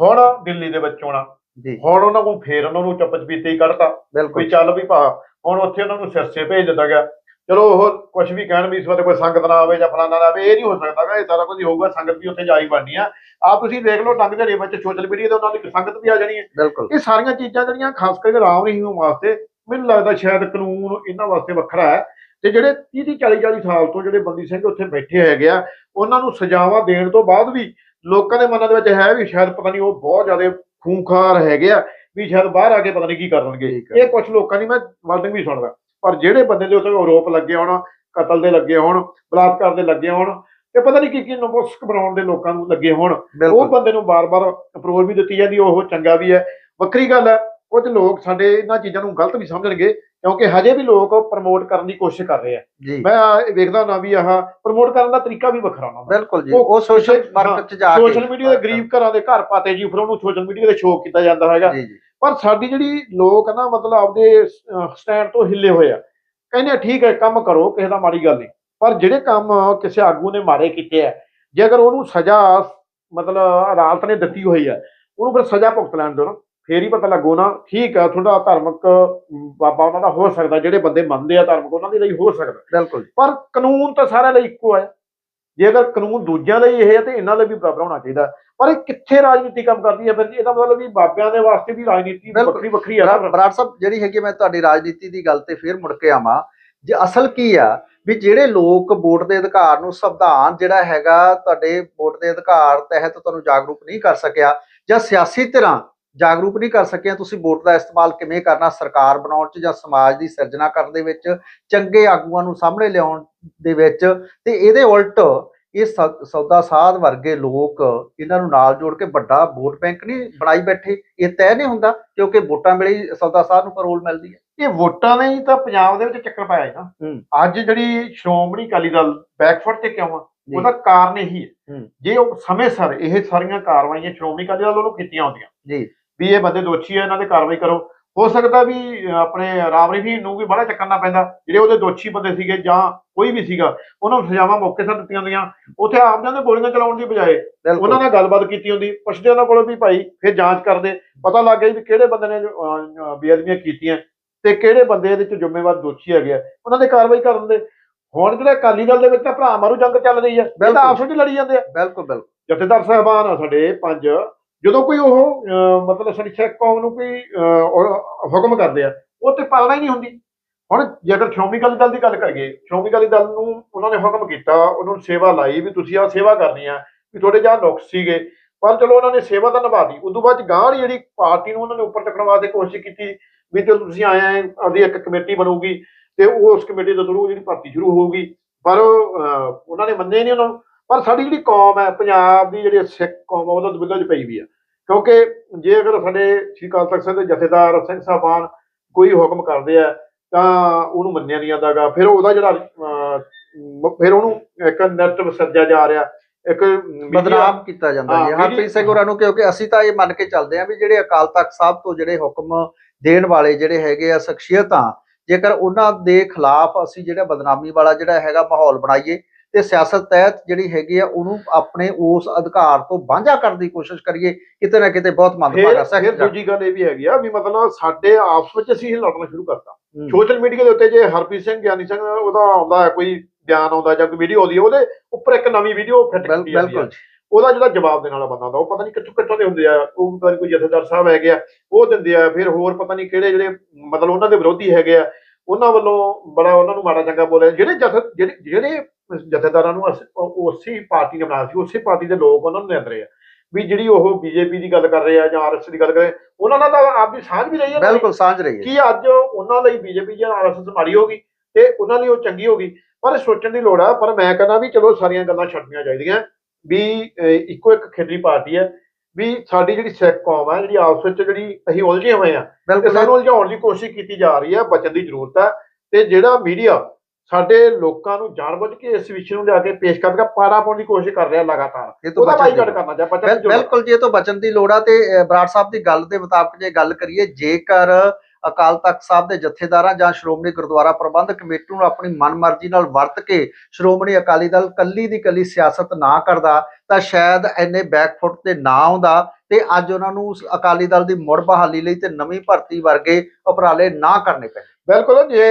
ਹੁਣ ਦਿੱਲੀ ਦੇ ਵਿੱਚ ਚੋਣਾਂ ਜੀ। ਹੁਣ ਉਹਨਾਂ ਕੋਲ ਫੇਰ ਉਹਨਾਂ ਨੂੰ ਚੱਪ ਚਪੀਤੇ ਹੀ ਕੱਢਤਾ ਕੋਈ ਚੱਲ ਵੀ ਭਾ ਹੁਣ ਉੱਥੇ ਉਹਨਾਂ ਨੂੰ ਸਿਰਸੇ ਭੇਜ ਦਿੱਤਾ ਗਿਆ। ਚਲੋ ਉਹ ਕੁਝ ਵੀ ਕਹਿਣ ਵੀ ਇਸ ਵਾਰ ਕੋਈ ਸੰਗਤ ਨਾ ਆਵੇ ਜਾਂ ਫਲਾਣਾ ਨਾ ਆਵੇ ਇਹ ਨਹੀਂ ਹੋ ਸਕਦਾ ਇਹ ਸਾਰਾ ਕੁਝ ਹੋਊਗਾ ਸੰਗਤ ਵੀ ਉੱਥੇ ਜਾ ਹੀ ਬਣਨੀ ਆ। ਆ ਤੁਸੀਂ ਦੇਖ ਲਓ ਟੰਗ ਝੜੇ ਵਿੱਚ ਸੋਸ਼ਲ ਮੀਡੀਆ ਤੇ ਉਹਨਾਂ ਦੀ ਸੰਗਤ ਵੀ ਆ ਜਾਣੀ ਹੈ। ਬਿਲਕੁਲ। ਇਹ ਸਾਰੀਆਂ ਚੀਜ਼ਾਂ ਜਿਹੜੀਆਂ ਖਾਸ ਕਰਕੇ ਰਾਮ ਰਹੀਮ ਵਾਸਤੇ ਮੈਨੂੰ ਲੱਗਦਾ ਸ਼ਾਇਦ ਕਾਨੂੰਨ ਇਹਨਾਂ ਵਾਸਤੇ ਵੱਖਰਾ ਹੈ। ਤੇ ਜਿਹੜੇ 30 30 40 40 ਸਾਲ ਤੋਂ ਜਿਹੜੇ ਬੰਦੀ ਸਿੰਘ ਉੱਥੇ ਬੈਠੇ ਹੈਗੇ ਆ ਉਹਨਾਂ ਨੂੰ ਸਜ਼ਾਵਾਂ ਦੇਣ ਤੋਂ ਬਾਅਦ ਵੀ ਲੋਕਾਂ ਦੇ ਮਨਾਂ ਦੇ ਵਿੱਚ ਹੈ ਵੀ ਸ਼ਾਇਦ ਪਤਾ ਨਹੀਂ ਉਹ ਬਹੁਤ ਜ਼ਿਆਦਾ ਖੂੰਖਾਰ ਹੈਗੇ ਆ ਵੀ ਸ਼ਾਇਦ ਬਾਹਰ ਆ ਕੇ ਪਤਾ ਨਹੀਂ ਕੀ ਕਰਨਗੇ। ਇਹ ਕੁਝ ਲੋਕਾਂ ਦੀ ਮੈਂ ਵਰਡਿੰਗ ਵੀ ਸੁਣਦਾ। ਪਰ ਜਿਹੜੇ ਬੰਦੇ ਦੇ ਉੱਤੇ ਆਰੋਪ ਲੱਗੇ ਹੋਣ ਕਤਲ ਦੇ ਲੱਗੇ ਹੋਣ ਬਲਾਤਕਾਰ ਦੇ ਲੱਗੇ ਹੋਣ ਤੇ ਪਤਾ ਨਹੀਂ ਕੀ ਕੀ ਨਮਸਕ ਬਣਾਉਣ ਦੇ ਲੋਕਾਂ ਨੂੰ ਲੱਗੇ ਹੋਣ ਉਹ ਬੰਦੇ ਨੂੰ ਬਾਰ-ਬਾਰ ਅਪਰੋਲ ਵੀ ਦਿੱਤੀ ਜਾਂਦੀ ਉਹ ਚੰਗਾ ਵੀ ਹੈ। ਵੱਖਰੀ ਗੱਲ ਹੈ ਕੁਝ ਲੋਕ ਸਾਡੇ ਇਹਨਾਂ ਚੀਜ਼ਾਂ ਨੂੰ ਗਲਤ ਵੀ ਸਮਝਣਗੇ ਕਿਉਂਕਿ ਹਜੇ ਵੀ ਲੋਕ ਪ੍ਰਮੋਟ ਕਰਨ ਦੀ ਕੋਸ਼ਿਸ਼ ਕਰ ਰਹੇ ਆ। ਮੈਂ ਵੇਖਦਾ ਨਾ ਵੀ ਆਹ ਪ੍ਰਮੋਟ ਕਰਨ ਦਾ ਤਰੀਕਾ ਵੀ ਵੱਖਰਾ ਉਹਨਾਂ ਦਾ ਬਿਲਕੁਲ ਜੀ ਉਹ ਸੋਸ਼ਲ ਮਾਰਕੀਟ ਚ ਜਾ ਕੇ ਸੋਸ਼ਲ ਮੀਡੀਆ ਦੇ ਗਰੀਬ ਘਰਾਂ ਦੇ ਘਰ ਪਾਤੇ ਜੀ ਫਿਰ ਉਹਨੂੰ ਸੋਸ਼ਲ ਮੀਡੀਆ ਤੇ ਸ਼ੋਅ ਕੀਤਾ ਜਾਂਦਾ ਹੈਗਾ। ਜੀ ਜੀ। ਪਰ ਸਾਡੀ ਜਿਹੜੀ ਲੋਕ ਆ ਨਾ ਮਤਲਬ ਆਪਦੇ ਸਟੈਂਡ ਤੋਂ ਹਿੱਲੇ ਹੋਏ ਆ। ਕਹਿੰਦੇ ਆ, ਠੀਕ ਹੈ ਕੰਮ ਕਰੋ ਕਿਸੇ ਦਾ ਮਾੜੀ ਗੱਲ ਨਹੀਂ। ਪਰ ਜਿਹੜੇ ਕੰਮ ਕਿਸੇ ਆਗੂ ਨੇ ਮਾੜੇ ਕੀਤੇ ਆ ਜੇ ਅਗਰ ਉਹਨੂੰ ਸਜ਼ਾ ਮਤਲਬ ਅਦਾਲਤ ਨੇ ਦਿੱਤੀ ਹੋਈ ਆ ਉਹਨੂੰ ਫਿਰ ਸਜ਼ਾ ਭੁਗਤ ਲੈਣ ਦਿਓ ਨਾ। ਫੇਰ ਹੀ ਪਤਾ ਲੱਗੋ ਨਾ ਠੀਕ ਆ ਤੁਹਾਡਾ ਧਾਰਮਿਕ ਬਾਬਾ ਉਹਨਾਂ ਦਾ ਹੋ ਸਕਦਾ ਜਿਹੜੇ ਬੰਦੇ ਮੰਨਦੇ ਆ ਧਾਰਮਿਕ ਉਹਨਾਂ ਦੇ ਲਈ ਹੋ ਸਕਦਾ। ਬਿਲਕੁਲ ਪਰ ਕਾਨੂੰਨ ਤਾਂ ਸਾਰਿਆਂ ਲਈ ਇੱਕੋ ਹੈ ਜੇ ਅਗਰ ਕਾਨੂੰਨ ਦੂਜਿਆਂ ਲਈ ਇਹ ਹੈ ਤੇ ਇਹਨਾਂ ਲਈ ਵੀ ਬਰਾਬਰ ਹੋਣਾ ਚਾਹੀਦਾ ਪਰ ਇਹ ਕਿੱਥੇ ਰਾਜਨੀਤੀ ਕੰਮ ਕਰਦੀ ਹੈ ਫਿਰ ਜੀ? ਇਹਦਾ ਮਤਲਬ ਵੀ ਬਾਬਿਆਂ ਦੇ ਵਾਸਤੇ ਵੀ ਰਾਜਨੀਤੀ ਬਿਲਕੁਲ। ਵੱਖਰੀ ਵੱਖਰੀ ਆ ਬਰਾੜ ਸਾਹਿਬ ਜਿਹੜੀ ਹੈਗੀ ਮੈਂ ਤੁਹਾਡੀ ਰਾਜਨੀਤੀ ਦੀ ਗੱਲ ਤੇ ਫੇਰ ਮੁੜ ਕੇ ਆਵਾਂ ਜੇ ਅਸਲ ਕੀ ਆ ਵੀ ਜਿਹੜੇ ਲੋਕ ਵੋਟ ਦੇ ਅਧਿਕਾਰ ਨੂੰ ਸੰਵਿਧਾਨ ਜਿਹੜਾ ਹੈਗਾ ਤੁਹਾਡੇ ਵੋਟ ਦੇ ਅਧਿਕਾਰ ਤਹਿਤ ਤੁਹਾਨੂੰ ਜਾਗਰੂਕ ਨਹੀਂ ਕਰ ਸਕਿਆ ਜਾਂ ਸਿਆਸੀ ਧਿਰਾਂ ਜਾਗਰੂਕ ਨਹੀਂ ਕਰ ਸਕੀਆਂ ਤੁਸੀਂ ਵੋਟ ਦਾ ਇਸਤੇਮਾਲ ਕਿਵੇਂ ਕਰਨਾ ਸਰਕਾਰ ਬਣਾਉਣ 'ਚ ਜਾਂ ਸਮਾਜ ਦੀ ਸਿਰਜਣਾ ਕਰਨ ਦੇ ਵਿੱਚ ਚੰਗੇ ਆਗੂਆਂ ਨੂੰ ਸਾਹਮਣੇ ਲਿਆਉਣ ਦੇ ਵਿੱਚ ਤੇ ਇਹਦੇ ਉਲਟ ਇਹ ਸੌਦਾ ਸਾਧ ਵਰਗੇ ਲੋਕ ਇਹਨਾਂ ਨੂੰ ਨਾਲ ਜੋੜ ਕੇ ਵੱਡਾ ਵੋਟ ਬੈਂਕ ਨਹੀਂ ਬਣਾਈ ਬੈਠੇ ਇਹ ਤੈਅ ਨਹੀਂ ਹੁੰਦਾ ਕਿਉਂਕਿ ਵੋਟਾਂ ਵੇਲੇ ਹੀ ਸੌਦਾ ਸਾਧ ਨੂੰ ਪਰੋਲ ਮਿਲਦੀ ਹੈ ਇਹ ਵੋਟਾਂ ਨੇ ਹੀ ਤਾਂ ਪੰਜਾਬ ਦੇ ਵਿੱਚ ਚੱਕਰ ਪਾਇਆ ਨਾ ਹੂੰ। ਅੱਜ ਜਿਹੜੀ ਸ਼੍ਰੋਮਣੀ ਅਕਾਲੀ ਦਲ ਬੈਕਫੁੱਟ ਤੇ ਕਿਉਂ ਆ। ਉਹਦਾ ਕਾਰਨ ਇਹੀ ਹੈ ਹੂੰ। ਜੇ ਉਹ ਸਮੇਂ ਸਿਰ ਇਹ ਸਾਰੀਆਂ ਕਾਰਵਾਈਆਂ ਸ਼੍ਰੋਮਣੀ ਅਕਾਲੀ ਦਲ ਵੱਲੋਂ ਕੀਤੀਆਂ ਹੁੰਦੀਆਂ ਜੀ ਵੀ ਇਹ ਬੰਦੇ ਦੋਸ਼ੀ ਆ ਇਹਨਾਂ ਤੇ ਕਾਰਵਾਈ ਕਰੋ। ਹੋ ਸਕਦਾ ਵੀ ਆਪਣੇ ਰਾਮ ਰਹੀਮ ਨੂੰ ਵੀ ਬੜਾ ਚੱਕਰਨਾ ਪੈਂਦਾ ਜਿਹੜੇ ਉਹਦੇ ਦੋਸ਼ੀ ਬੰਦੇ ਸੀਗੇ ਜਾਂ ਕੋਈ ਵੀ ਸੀਗਾ ਉਹਨਾਂ ਨੂੰ ਸਜ਼ਾਵਾਂ ਮੌਕੇ ਸਿਰ ਦਿੱਤੀਆਂ ਹੁੰਦੀਆਂ ਉੱਥੇ ਆਪ ਜਾਂਦੇ ਗੋਲੀਆਂ ਚਲਾਉਣ ਦੀ ਬਜਾਏ ਉਹਨਾਂ ਨਾਲ ਗੱਲਬਾਤ ਕੀਤੀ ਹੁੰਦੀ ਪੁੱਛਦੇ ਉਹਨਾਂ ਕੋਲੋਂ ਵੀ ਭਾਈ ਫਿਰ ਜਾਂਚ ਕਰਦੇ ਪਤਾ ਲੱਗ ਗਿਆ ਵੀ ਕਿਹੜੇ ਬੰਦੇ ਨੇ ਬੇਅਦਬੀਆਂ ਕੀਤੀਆਂ ਤੇ ਕਿਹੜੇ ਬੰਦੇ ਇਹਦੇ ਚ ਜ਼ਿੰਮੇਵਾਰ ਦੋਸ਼ੀ ਹੈਗੇ ਆ। ਉਹਨਾਂ ਦੇ ਕਾਰਵਾਈ ਕਰਨ ਦੇ। ਹੁਣ ਜਿਹੜਾ ਅਕਾਲੀ ਦਲ ਦੇ ਵਿੱਚ ਤਾਂ ਭਰਾ ਮਾਰੂ ਜੰਗ ਚੱਲ ਰਹੀ ਹੈ ਇਹ ਬਿਲਕੁਲ। ਤਾਂ ਆਪਸ ਵਿੱਚ ਲੜੀ ਜਾਂਦੇ ਆ। ਬਿਲਕੁਲ ਬਿਲਕੁਲ। ਜਥੇਦਾਰ ਸਾਹਿਬਾਨ ਆ ਸਾਡੇ ਪੰਜ ਜਦੋਂ ਕੋਈ ਉਹ ਅਹ, ਮਤਲਬ ਸਾਡੀ ਕੌਮ ਨੂੰ ਕੋਈ ਹੁਕਮ ਕਰਦੇ ਆ ਉਹ ਤੇ ਪਾਲਣਾ ਹੀ ਨਹੀਂ ਹੁੰਦੀ। ਹੁਣ ਜੇਕਰ ਸ਼੍ਰੋਮਣੀ ਅਕਾਲੀ ਦਲ ਦੀ ਗੱਲ ਕਰੀਏ ਸ਼੍ਰੋਮਣੀ ਅਕਾਲੀ ਦਲ ਨੂੰ ਉਹਨਾਂ ਨੇ ਹੁਕਮ ਕੀਤਾ ਉਹਨਾਂ ਨੂੰ ਸੇਵਾ ਲਾਈ ਵੀ ਤੁਸੀਂ ਆਹ ਸੇਵਾ ਕਰਨੀ ਆ ਵੀ ਤੁਹਾਡੇ ਜਾਂ ਨੁਕਸ ਸੀਗੇ ਪਰ ਚਲੋ ਉਹਨਾਂ ਨੇ ਸੇਵਾ ਤਾਂ ਨਿਭਾਤੀ ਉਦੋਂ ਬਾਅਦ ਗਾਂ ਜਿਹੜੀ ਪਾਰਟੀ ਨੂੰ ਉਹਨਾਂ ਨੇ ਉੱਪਰ ਚੱਕਣ ਵਾਸਤੇ ਕੋਸ਼ਿਸ਼ ਕੀਤੀ ਵੀ ਚਲੋ ਤੁਸੀਂ ਆਏ ਆ ਆਪਦੀ ਇੱਕ ਕਮੇਟੀ ਬਣੂਗੀ ਤੇ ਉਹ ਉਸ ਕਮੇਟੀ ਦੇ ਥਰੂ ਜਿਹੜੀ ਭਰਤੀ ਸ਼ੁਰੂ ਹੋਊਗੀ। ਪਰ ਅਹ, ਉਹਨਾਂ ਨੇ ਮੰਨੇ ਨਹੀਂ ਉਹਨਾਂ ਨੂੰ। ਪਰ ਸਾਡੀ ਜਿਹੜੀ ਕੌਮ ਹੈ ਪੰਜਾਬ ਦੀ ਜਿਹੜੀ ਸਿੱਖ ਕੌਮ ਆ ਉਹਦਾ ਦੁਬਿਧਾ 'ਚ ਪਈ ਵੀ ਆ। ਕਿਉਂਕਿ ਜੇ ਅਗਰ ਸਾਡੇ ਸ਼੍ਰੀ ਅਕਾਲ ਤਖਤ ਸਾਹਿਬ ਦੇ ਜਥੇਦਾਰ ਸਿੰਘ ਸਾਹਿਬਾਨ ਕੋਈ ਹੁਕਮ ਕਰਦੇ ਆ ਤਾਂ ਉਹਨੂੰ ਮੰਨਿਆ ਨਹੀਂ ਜਾਂਦਾਗਾ। ਫਿਰ ਉਹਦਾ ਜਿਹੜਾ ਫਿਰ ਉਹਨੂੰ ਇੱਕ ਨੈਰੇਟਿਵ ਸੱਜਿਆ ਜਾ ਰਿਹਾ। ਇੱਕ ਬਦਨਾਮ ਕੀਤਾ ਜਾਂਦਾ ਹਾਂ, ਹਰਪ੍ਰੀਤ ਸਿੰਘ ਹੋਰਾਂ ਨੂੰ ਕਿਉਂਕਿ ਅਸੀਂ ਤਾਂ ਇਹ ਮੰਨ ਕੇ ਚੱਲਦੇ ਹਾਂ ਵੀ ਜਿਹੜੇ ਅਕਾਲ ਤਖਤ ਸਾਹਿਬ ਤੋਂ ਜਿਹੜੇ ਹੁਕਮ ਦੇਣ ਵਾਲੇ ਜਿਹੜੇ ਹੈਗੇ ਆ ਸ਼ਖਸੀਅਤਾਂ ਜੇਕਰ ਉਹਨਾਂ ਦੇ ਖਿਲਾਫ ਅਸੀਂ ਜਿਹੜਾ ਬਦਨਾਮੀ ਵਾਲਾ ਜਿਹੜਾ ਹੈਗਾ ਮਾਹੌਲ ਬਣਾਈਏ ਤੇ ਸਿਆਸਤ ਤਹਿਤ ਜਿਹੜੀ ਹੈਗੀ ਆ ਉਹਨੂੰ ਆਪਣੇ ਉਸ ਅਧਿਕਾਰ ਤੋਂ ਵਾਂਝਾ ਕਰਨ ਦੀ ਕੋਸ਼ਿਸ਼ ਕਰੀਏ ਕਿਤੇ ਨਾ ਕਿਤੇ ਬਹੁਤ ਮੰਦਭਾਗਾ ਫਿਰ ਸਹਿ ਫਿਰ ਦੂਜੀ ਗੱਲ ਇਹ ਵੀ ਹੈਗੀ ਆ ਵੀ ਮਤਲਬ ਸਾਡੇ ਆਪਸ ਵਿੱਚ ਅਸੀਂ ਲੜਨਾ ਸ਼ੁਰੂ ਕਰਤਾ। ਸੋਸ਼ਲ ਮੀਡੀਆ ਦੇ ਉੱਤੇ ਜੇ ਹਰਪ੍ਰੀਤ ਸਿੰਘ ਗਿਆਨੀ ਸਿੰਘ ਉਹਦਾ ਆਉਂਦਾ ਹੈ ਕੋਈ ਬਿਆਨ ਆਉਂਦਾ ਜਾਂ ਕੋਈ ਵੀਡੀਓ ਆਉਂਦੀ ਹੈ ਉਹਦੇ ਉੱਪਰ ਇੱਕ ਨਵੀਂ ਵੀਡੀਓ ਫਿੱਟ ਕੀਤੀ ਜਾਂਦੀ ਹੈ ਉਹਦਾ ਜਿਹੜਾ ਜਵਾਬ ਦੇਣ ਵਾਲਾ ਬੰਦਾ ਹੁੰਦਾ ਉਹ ਪਤਾ ਨਹੀਂ ਕਿੱਥੋਂ ਕਿੱਥੋਂ ਦੇ ਹੁੰਦੇ ਆ ਉਹ ਪਤਾ ਨਹੀਂ ਕੋਈ ਜਥੇਦਾਰ ਸਾਹਿਬ ਹੈਗੇ ਆ ਉਹ ਦਿੰਦੇ ਆ ਫਿਰ ਹੋਰ ਪਤਾ ਨਹੀਂ ਕਿਹੜੇ ਜਿਹੜੇ ਮਤਲਬ ਉਹਨਾਂ ਦੇ ਵਿਰੋਧੀ ਹੈਗੇ ਆ ਉਹਨਾਂ ਵੱਲੋਂ ਬੜਾ ਉਹਨਾਂ ਨੂੰ ਮਾੜਾ ਚੰਗਾ ਬੋਲਿਆ। ਜਿਹੜੇ ਜਥੇ ਜਿਹੜੇ ਜਿਹੜੇ ਜਥੇਦਾਰਾਂ ਨੂੰ ਅਸ- ਉਹ- ਉਸੇ ਪਾਰਟੀ ਨੇ ਬਣਾਇਆ ਸੀ ਉਸੇ ਪਾਰਟੀ ਦੇ ਲੋਕ ਉਹਨਾਂ ਨੂੰ ਨਿੰਦਰੇ ਆ। ਵੀ ਜਿਹੜੀ ਉਹ ਬੀਜੇਪੀ ਦੀ ਗੱਲ ਕਰ ਰਹੇ ਆ ਜਾਂ ਆਰਐਸ ਦੀ ਗੱਲ ਕਰ ਰਹੇ ਉਹਨਾਂ ਨਾਲ ਤਾਂ ਆਪਦੀ ਸਾਂਝ ਵੀ ਰਹੀ ਹੈ ਬਿਲਕੁਲ ਸਾਂਝ ਰਹੀ ਹੈ। ਕੀ ਅੱਜ ਉਹਨਾਂ ਲਈ ਬੀਜੇਪੀ ਜਾਂ ਆਰਐਸਐਸ ਮਾੜੀ ਹੋ ਗਈ ਤੇ ਉਹਨਾਂ ਲਈ ਉਹ ਚੰਗੀ ਹੋ ਗਈ। ਪਰ ਸੋਚਣ ਦੀ ਲੋੜ ਆ ਪਰ ਮੈਂ ਕਹਿੰਦਾ ਵੀ ਚਲੋ ਸਾਰੀਆਂ ਗੱਲਾਂ ਛੱਡਣੀਆਂ ਚਾਹੀਦੀਆਂ। ਵੀ ਅਹ, ਇੱਕੋ ਇੱਕ ਖੇਡਰੀ ਪਾਰਟੀ ਹੈ। ਵੀ ਸਾਡੀ ਜਿਹੜੀ ਸਿੱਖ ਕੌਮ ਹੈ ਜਿਹੜੀ ਆਪਸ ਵਿੱਚ ਜਿਹੜੀ ਅਸੀਂ ਉਲਝੇ ਹੋਏ ਆ ਤੇ ਬਿਲਕੁਲ ਸਾਨੂੰ ਉਲਝਾਉਣ ਦੀ ਕੋਸ਼ਿਸ਼ ਕੀਤੀ ਜਾ ਰਹੀ ਹੈ ਬਚਣ ਦੀ ਜ਼ਰੂਰਤ ਹੈ। ਤੇ ਜਿਹੜਾ ਮੀਡੀਆ ਸਾਡੇ ਲੋਕਾਂ ਨੂੰ ਜਾਣਬੁੱਝ ਕੇ ਇਸ ਵਿਸ਼ੇ ਨੂੰ ਲਿਆ ਕੇ ਪੇਸ਼ ਕਰਦਾ ਪਾੜਾ ਪਾਉਣ ਦੀ ਕੋਸ਼ਿਸ਼ ਕਰ ਰਿਹਾ ਲਗਾਤਾਰ ਇਹ ਤੋਂ ਉਹਦਾ ਦੀ ਬਾਈਕਾਟ। ਕਰਨਾ ਦੀ ਜ਼ਰੂਰਤ ਹੈ। ਬਿਲਕੁਲ ਜੀ ਇਹ ਤੋਂ ਬਚਣ ਦੀ ਲੋੜ ਆ ਤੇ ਬਰਾੜ ਸਾਹਿਬ ਦੀ ਗੱਲ ਦੇ ਮੁਤਾਬਕ ਜੇ ਗੱਲ ਕਰੀਏ ਜੇਕਰ ਅਕਾਲ ਤਖਤ ਸਾਹਿਬ ਦੇ ਜਥੇਦਾਰਾਂ ਜਾਂ ਸ਼੍ਰੋਮਣੀ ਗੁਰਦੁਆਰਾ ਪ੍ਰਬੰਧਕ ਕਮੇਟੀ ਨੂੰ ਆਪਣੀ ਮਨਮਰਜ਼ੀ ਨਾਲ ਵਰਤ ਕੇ ਸ਼੍ਰੋਮਣੀ ਅਕਾਲੀ ਦਲ ਕੱਲੀ ਦੀ ਕੱਲੀ ਸਿਆਸਤ ਨਾ ਕਰਦਾ ਤਾਂ ਸ਼ਾਇਦ ਐਨੇ ਬੈਕਫੁੱਟ ਤੇ ਨਾ ਆਉਂਦਾ ਤੇ ਅੱਜ ਉਹਨਾਂ ਨੂੰ ਅਕਾਲੀ ਦਲ ਦੀ ਮੁੜ ਬਹਾਲੀ ਲਈ ਤੇ ਨਵੀਂ ਭਰਤੀ ਵਰਗੇ ਉਪਰਾਲੇ ਨਾ ਕਰਨੇ ਪੈਣ ਬਿਲਕੁਲ ਜੇ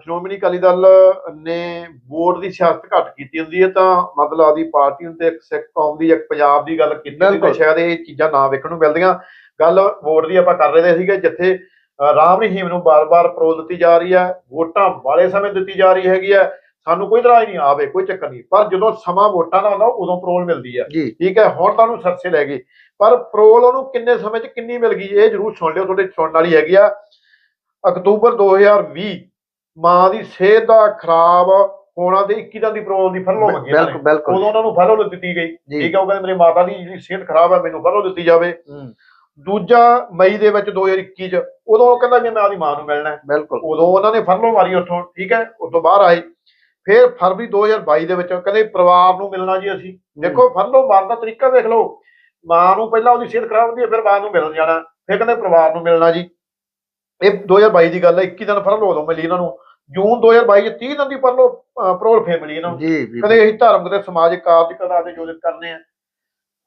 ਸ਼੍ਰੋਮਣੀ ਅਕਾਲੀ ਦਲ ਨੇ ਵੋਟ ਦੀ ਸਿਆਸਤ ਘੱਟ ਕੀਤੀ ਹੁੰਦੀ ਹੈ ਤਾਂ ਮਤਲਬ ਆਦੀ ਪਾਰਟੀ ਨੂੰ ਤੇ ਇੱਕ ਸਿੱਖ ਕੌਮ ਦੀ ਇੱਕ ਪੰਜਾਬ ਦੀ ਗੱਲ ਕੀਤੀ ਹੁੰਦੀ ਤਾਂ। ਸ਼ਾਇਦ ਇਹ ਚੀਜ਼ਾਂ ਨਾ ਵੇਖਣ ਨੂੰ ਮਿਲਦੀਆਂ। ਗੱਲ ਵੋਟ ਦੀ ਆਪਾਂ ਕਰ ਰਹੇ ਸੀਗੇ ਜਿੱਥੇ ਰਾਮ ਰਹੀਮ ਨੂੰ ਬਾਰ-ਬਾਰ ਪਰੋਲ ਦਿੱਤੀ ਜਾ ਰਹੀ ਹੈ ਵੋਟਾਂ ਵਾਲੇ ਸਮੇਂ ਦਿੱਤੀ ਜਾ ਰਹੀ ਹੈਗੀ ਹੈ ਸਾਨੂੰ ਕੋਈ ਇਤਰਾਜ਼ ਨਹੀਂ ਆਵੇ ਕੋਈ ਚੱਕਰ ਨਹੀਂ। ਪਰ ਜਦੋਂ ਸਮਾਂ ਵੋਟਾਂ ਦਾ ਆਉਂਦਾ ਉਦੋਂ ਪਰੋਲ ਮਿਲਦੀ ਹੈ। ਠੀਕ ਹੈ ਹੁਣ ਤੁਹਾਨੂੰ ਸਰਸੇ ਲੈ ਗਏ। ਪਰ ਪਰੋਲ ਉਹਨੂੰ ਕਿੰਨੇ ਸਮੇਂ 'ਚ ਕਿੰਨੀ ਮਿਲ ਗਈ ਇਹ ਜਰੂਰ ਸੁਣ ਲਿਓ ਤੁਹਾਡੇ ਸੁਣਨ ਵਾਲੀ ਹੈਗੀ ਆ। ਅਕਤੂਬਰ 2020 ਮਾਂ ਦੀ ਸਿਹਤ ਦਾ ਖਰਾਬ ਹੋਣਾ ਤੇ 21 ਦਿਨ ਦੀ ਪਰੋਲ ਦੀ ਫਰਲੋ ਮੰਗੀ। ਬਿਲਕੁਲ ਬਿਲਕੁਲ ਉਦੋਂ ਉਹਨਾਂ ਨੂੰ ਫਰਲੋ ਦਿੱਤੀ ਗਈ। ਠੀਕ ਹੈ ਉਹ ਕਹਿੰਦੇ ਮੇਰੀ ਮਾਤਾ ਦੀ ਜਿਹੜੀ ਸਿਹਤ ਖਰਾਬ ਹੈ ਮੈਨੂੰ ਫਰਲੋ ਦਿੱਤੀ ਜਾਵੇ। ਦੂਜਾ ਮਈ ਦੇ ਵਿੱਚ 2021 ਚ ਉਦੋਂ ਉਹ ਕਹਿੰਦਾ ਵੀ ਮੈਂ ਆਪਦੀ ਮਾਂ ਨੂੰ ਮਿਲਣਾ ਹੈ। ਬਿਲਕੁਲ। ਉਦੋਂ ਉਹਨਾਂ ਨੇ ਫਰਲੋ ਮਾਰੀ ਉੱਥੋਂ ਠੀਕ ਹੈ ਉਸ ਤੋਂ ਬਾਹਰ ਆਏ। ਫਿਰ ਫਰਵਰੀ 2022 ਦੇ ਵਿੱਚ ਕਹਿੰਦੇ ਪਰਿਵਾਰ ਨੂੰ ਮਿਲਣਾ ਜੀ ਅਸੀਂ। ਦੇਖੋ ਫਰਲੋ ਮਾਰਨ ਦਾ ਤਰੀਕਾ ਦੇਖ ਲਓ। ਮਾਂ ਨੂੰ ਪਹਿਲਾਂ ਉਹਦੀ ਸਿਹਤ ਖਰਾਬ ਹੁੰਦੀ ਹੈ ਫਿਰ ਮਾਂ ਨੂੰ ਮਿਲਣ ਜਾਣਾ। ਫਿਰ ਕਹਿੰਦੇ ਪਰਿਵਾਰ ਨੂੰ ਮਿਲਣਾ ਜੀ। ਇਹ 2022 ਦੀ ਗੱਲ ਹੈ 21 ਦਿਨ ਫਰਲੋ ਉਦੋਂ ਮਿਲੀ ਇਹਨਾਂ ਨੂੰ। ਜੂਨ 2022 ਚ 30 ਦਿਨ ਦੀ ਫਰਲੋ ਪਰੋਲ ਫੇਰ ਮਿਲੀ ਇਹਨਾਂ ਨੂੰ। ਜੀ ਜੀ ਕਹਿੰਦੇ ਅਸੀਂ ਧਾਰਮਿਕ ਤੇ ਸਮਾਜਿਕ ਕਾਰਜ ਕਲਾ ਦੇ ਯੋਜਿਤ ਕਰਨੇ ਆ।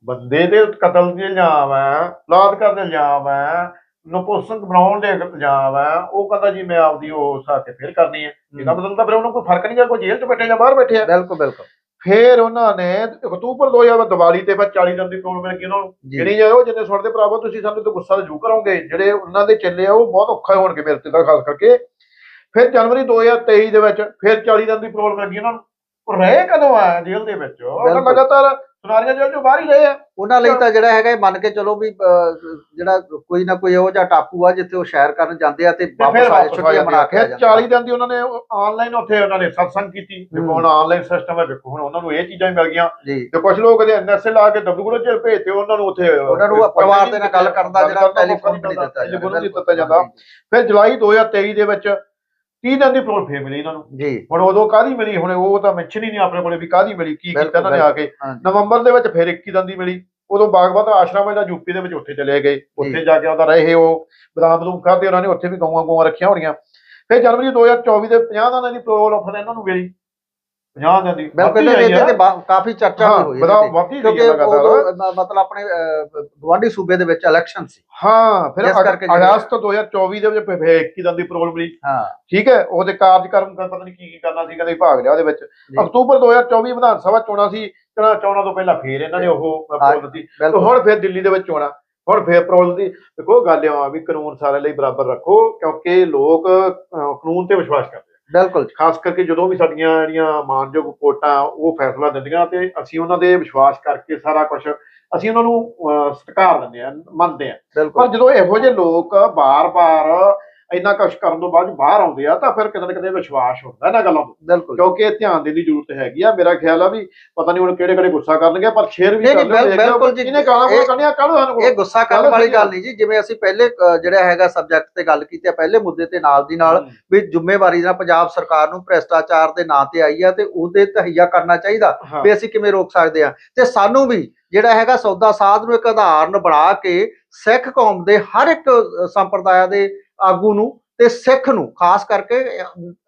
ਬੰਦੇ ਦੇ ਕਤਲ ਦੇ ਇਲਜ਼ਾਮ ਹੈ ਬਲਾਤਕਾਰ ਦੇ ਇਲਜ਼ਾਮ ਹੈ ਨਪੁੰਸਕ ਬਣਾਉਣ ਦੇ ਇਲਜ਼ਾਮ ਹੈ ਉਹ ਕਹਿੰਦਾ ਜੀ ਮੈਂ ਆਪਦੀ ਉਹ ਸਾਥੇ ਫਿਰ ਕਰਨੀ ਹੈ। ਇਹਦਾ ਮਤਲਬ ਤਾਂ ਫਿਰ ਉਹਨੂੰ ਕੋਈ ਫ਼ਰਕ ਨਹੀਂ ਹੈ ਕੋਈ ਜੇਲ੍ਹ 'ਚ ਬੈਠੇ ਜਾਂ ਬਾਹਰ ਬੈਠੇ ਆ। ਬਿਲਕੁਲ ਬਿਲਕੁਲ। ਫਿਰ ਉਹਨਾਂ ਨੇ ਅਕਤੂਬਰ 2000 ਦੀਵਾਲੀ ਤੇ ਫਿਰ 40 ਦਿਨ ਦੀ ਪ੍ਰੋਗਰਾਮ ਮਿਲ ਗਈ ਉਹਨਾਂ ਨੂੰ। ਜੀ। ਜਿਹੜੀ ਜੇ ਉਹ ਜਿੰਨੇ ਸੁਣਦੇ ਭਰਾਵਾ ਤੁਸੀਂ ਸਾਨੂੰ ਤੇ ਗੁੱਸਾ ਜ਼ਰੂਰ ਕਰੋਗੇ। ਜਿਹੜੇ ਉਹਨਾਂ ਦੇ ਚੱਲੇ ਆ ਉਹ ਬਹੁਤ ਔਖਾ ਹੋਣਗੇ ਮੇਰੇ ਤੇ ਤਾਂ ਖਾਸ ਕਰਕੇ। ਫਿਰ ਜਨਵਰੀ 2023 ਦੇ ਵਿੱਚ ਫਿਰ 40 ਦਿਨ ਦੀ ਮਿਲ ਗਈ ਉਹਨਾਂ ਨੂੰ। ਰਹੇ ਕਦੋਂ ਆ ਜੇਲ੍ਹ ਦੇ ਵਿੱਚ? ਉਹ ਬਿਲਕੁਲ। ਲਗਾਤਾਰ ਸੁਨਾਰੀਆਂ ਜੇਲ੍ਹ ਚੋਂ ਬਾਹਰ ਹੀ ਰਹੇ ਆ। ਉਹਨਾਂ ਲਈ ਤਾਂ ਜਿਹੜਾ ਹੈਗਾ ਇਹ ਮੰਨ ਕੇ ਚਲੋ ਵੀ ਅਹ, ਜਿਹੜਾ ਕੋਈ ਨਾ ਕੋਈ ਇਹੋ ਜਿਹਾ ਟਾਪੂ ਆ ਜਿੱਥੇ ਉਹ ਸ਼ਹਿਰ ਕਰਨ ਜਾਂਦੇ ਆ ਤੇ ਤੇ ਵਾਪਸ ਫਿਰ ਆਏ ਵਾਪਸ ਛੁੱਟੀਆਂ ਮਨਾ ਕੇ ਆ ਜਾਂਦੇ 40 ਦਿਨ ਦੀ ਉਹਨਾਂ ਨੇ ਆਨਲਾਈਨ ਉੱਥੇ ਉਹਨਾਂ ਨੇ ਸਤਸੰਗ ਕੀਤੀ। ਦੇਖੋ ਹੁਣ ਆਨਲਾਈਨ ਸਿਸਟਮ ਹੈ ਦੇਖੋ ਹੁਣ ਉਹਨਾਂ ਨੂੰ ਇਹ ਚੀਜ਼ਾਂ ਹੀ ਮਿਲ ਗਈਆਂ। ਜੀ। ਤੇ ਕੁਝ ਲੋਕ ਦੇ ਐਨਐਸਏ ਲਾ ਕੇ ਦਬਦੂਗੜੇ ਜੇਲ੍ਹ ਭੇਜਤੇ ਉਹਨਾਂ ਨੂੰ ਉੱਥੇ ਉਹਨਾਂ ਨੂੰ ਪਰਿਵਾਰ ਦੇ ਨਾਲ ਗੱਲ ਕਰਨ ਦਾ ਜਿਹੜਾ ਟੈਲੀਫੋਨ ਵੀ ਨਹੀਂ ਦਿੱਤਾ ਟੈਲੀਫੋਨ ਨਹੀਂ ਦਿੱਤਾ ਜਾਂਦਾ। ਫਿਰ ਜੁਲਾਈ 2023 ਦੇ ਵਿੱਚ 30 ਦਿਨ ਦੀ ਪ੍ਰੋਲ ਫੇਰ ਮਿਲੀ ਇਹਨਾਂ ਨੂੰ? ਜੀ। ਹੁਣ ਉਦੋਂ ਕਾਹਦੀ ਮਿਲੀ? ਹੁਣ ਉਹ ਤਾਂ ਮੈਂਸ਼ਨ ਹੀ ਨਹੀਂ ਆਪਣੇ ਕੋਲੇ ਵੀ ਕਾਹਦੀ ਮਿਲੀ ਕੀ ਕੀਤਾ ਇਹਨਾਂ ਨੇ ਆ ਕੇ। ਨਵੰਬਰ ਦੇ ਵਿੱਚ ਫਿਰ 21 ਦਿਨ ਦੀ ਮਿਲੀ। ਉਦੋਂ ਬਾਗਵਤ ਆਸ਼ਰਮ ਹੈ ਜਿਹੜਾ ਯੂਪੀ ਦੇ ਵਿੱਚ ਉੱਥੇ ਚਲੇ ਗਏ। ਉੱਥੇ ਜੀ। ਜਾ ਕੇ ਉਹਦਾ ਰਹੇ ਉਹ ਬਦਾਮ ਬਦੂਮ ਖਾਦੇ ਉਹਨਾਂ ਨੇ ਉੱਥੇ ਵੀ ਗਊਆਂ ਗਊਆਂ ਰੱਖੀਆਂ ਹੋਣੀਆਂ। ਫਿਰ ਜਨਵਰੀ 2024 ਦੇ 50 ਦਿਨਾਂ ਦੀ ਪ੍ਰੋਲ ਆਫਰ ਇਹਨਾਂ ਨੂੰ ਮਿਲੀ। 50 ਦਿਨਾਂ ਦੀ ਬਿਲਕੁਲ ਇਹਦੇ ਆਈ ਤੇ। ਬਾ- ਕਾਫੀ ਚਰਚਾ ਹਾਂ ਵੀ ਹੋਈ ਬਦਾ ਇਹਦੇ ਤੇ। ਵਾਧੀ ਕਿਉਂਕਿ ਗਈ ਲਗਾਤਾਰ। ਉਦੋਂ, ਮ- ਮਤਲਬ ਆਪਣੇ ਗਵਾਂਢੀ ਸੂਬੇ ਦੇ ਵਿੱਚ ਇਲੈਕਸ਼ਨ ਸੀ। ਹਾਂ ਫਿਰ ਜਿਸ ਅਗ- ਕਰਕੇ ਜਿਹੜੀ- ਅਗਸਤ 2024 ਦੇ ਵਿੱਚ ਫਿਰ 21 ਦਿਨ ਦੀ ਪ੍ਰੋਲ ਮਿਲੀ ਹਾਂ। ਠੀਕ ਹੈ ਉਹਦੇ ਕਾਰਜਕਰਮ ਦਾ ਪਤਾ ਨਹੀਂ ਕੀ ਕੀ ਕਰਨਾ ਸੀ ਕਹਿੰਦੇ ਭਾਗ ਲਿਆ ਉਹਦੇ ਵਿੱਚ। ਜੀ। ਅਕਤੂਬਰ 2024 ਵਿਧਾਨ ਸਭਾ ਚੋਣਾਂ ਸੀ ਚੋਣਾਂ ਚੋਣਾਂ ਤੋਂ ਪਹਿਲਾਂ ਫੇਰ ਇਹਨਾਂ ਨੇ ਉਹ ਹਾਂ, ਪ੍ਰੋਲ ਦਿੱਤੀ। ਤੇ ਬਿਲਕੁਲ। ਹੁਣ ਫਿਰ ਦਿੱਲੀ ਦੇ ਵਿੱਚ ਚੋਣਾਂ ਹੁਣ ਫੇਰ ਪ੍ਰੋਲ ਦੀ ਦੇਖੋ ਗੱਲ ਆ ਵੀ ਕਾਨੂੰਨ ਸਾਰਿਆਂ ਲਈ ਬਰਾਬਰ ਰੱਖੋ ਕਿਉਂਕਿ ਲੋਕ ਅਹ, ਕਾਨੂੰਨ ਤੇ ਵਿਸ਼ਵਾਸ ਕਰਦੇ। ਬਿਲਕੁਲ ਖਾਸ ਕਰਕੇ ਜਦੋਂ ਵੀ ਸਾਡੀਆਂ ਜਿਹੜੀਆਂ ਮਾਨਯੋਗ ਕੋਰਟਾਂ ਉਹ ਫੈਸਲਾ ਦਿੰਦੀਆਂ ਤੇ ਅਸੀਂ ਉਹਨਾਂ ਦੇ ਵਿਸ਼ਵਾਸ ਕਰਕੇ ਸਾਰਾ ਕੁਝ ਅਸੀਂ ਉਹਨਾਂ ਨੂੰ ਅਹ, ਸਤਿਕਾਰ ਦਿੰਦੇ ਆ ਮੰਨਦੇ ਆ ਪਰ ਬਿਲਕੁਲ ਜਦੋਂ ਇਹੋ ਜਿਹੇ ਲੋਕ ਬਾਰ-ਬਾਰ ਇੰਨਾ ਕੁਛ ਕਰਨ ਤੋਂ ਬਾਅਦ ਬਾਹਰ ਆਉਂਦੇ ਆ ਤਾਂ ਫਿਰ ਕਿਤੇ ਨਾ ਕਿਤੇ ਵਿਸ਼ਵਾਸ ਹੁੰਦਾ ਇਹਨਾਂ ਗੱਲਾਂ ਤੋਂ। ਬਿਲਕੁਲ। ਕਿਉਂਕਿ ਇਹ ਧਿਆਨ ਦੇਣ ਦੀ ਜ਼ਰੂਰਤ ਹੈਗੀ ਆ। ਮੇਰਾ ਖਿਆਲ ਆ ਵੀ ਪਤਾ ਨਹੀਂ ਹੁਣ ਕਿਹੜੇ ਕਿਹੜੇ ਗੁੱਸਾ ਕਰਨਗੇ ਪਰ ਸ਼ੇਰ ਵੀ ਕਰ ਲਿਓ, ਬਿਲਕੁਲ ਜੀ। ਇਹਨੇ ਗਾਲਾਂ ਕੋਲ ਇਹ- ਕੱਢੀਆਂ ਕੱਢ ਸਾਨੂੰ ਇਹ ਗੁੱਸਾ ਕਰਨ ਵਾਲੀ। ਗੱਲ ਨਹੀਂ ਜੀ। ਜਿਵੇਂ ਅਸੀਂ ਪਹਿਲੇ ਜਿਹੜਾ ਹੈਗਾ ਸਬਜੈਕਟ ਤੇ ਗੱਲ ਕੀਤੀ ਆ ਪਹਿਲੇ ਮੁੱਦੇ ਤੇ ਨਾਲ ਦੀ ਨਾਲ ਵੀ ਜ਼ਿੰਮੇਵਾਰੀ ਨਾਲ ਪੰਜਾਬ ਸਰਕਾਰ ਨੂੰ ਭ੍ਰਿਸ਼ਟਾਚਾਰ ਦੇ ਨਾਂ ਤੇ ਆਈ ਆ ਤੇ ਉਹਦੇ ਤਹਈਆ ਕਰਨਾ ਚਾਹੀਦਾ ਵੀ ਅਸੀਂ ਕਿਵੇਂ ਰੋਕ ਸਕਦੇ ਆ। ਤੇ ਸਾਨੂੰ ਵੀ ਜਿਹੜਾ ਹੈਗਾ ਸੌਦਾ ਸਾਧ ਨੂੰ ਇੱਕ ਉਦਾਹਰਨ ਬਣਾ ਕੇ ਸਿੱਖ ਕੌਮ ਦੇ ਹਰ ਇੱਕ ਅ, ਸੰਪਰਦਾਇਆ ਦੇ ਆਗੂ ਨੂੰ ਤੇ ਸਿੱਖ ਨੂੰ, ਖਾਸ ਕਰਕੇ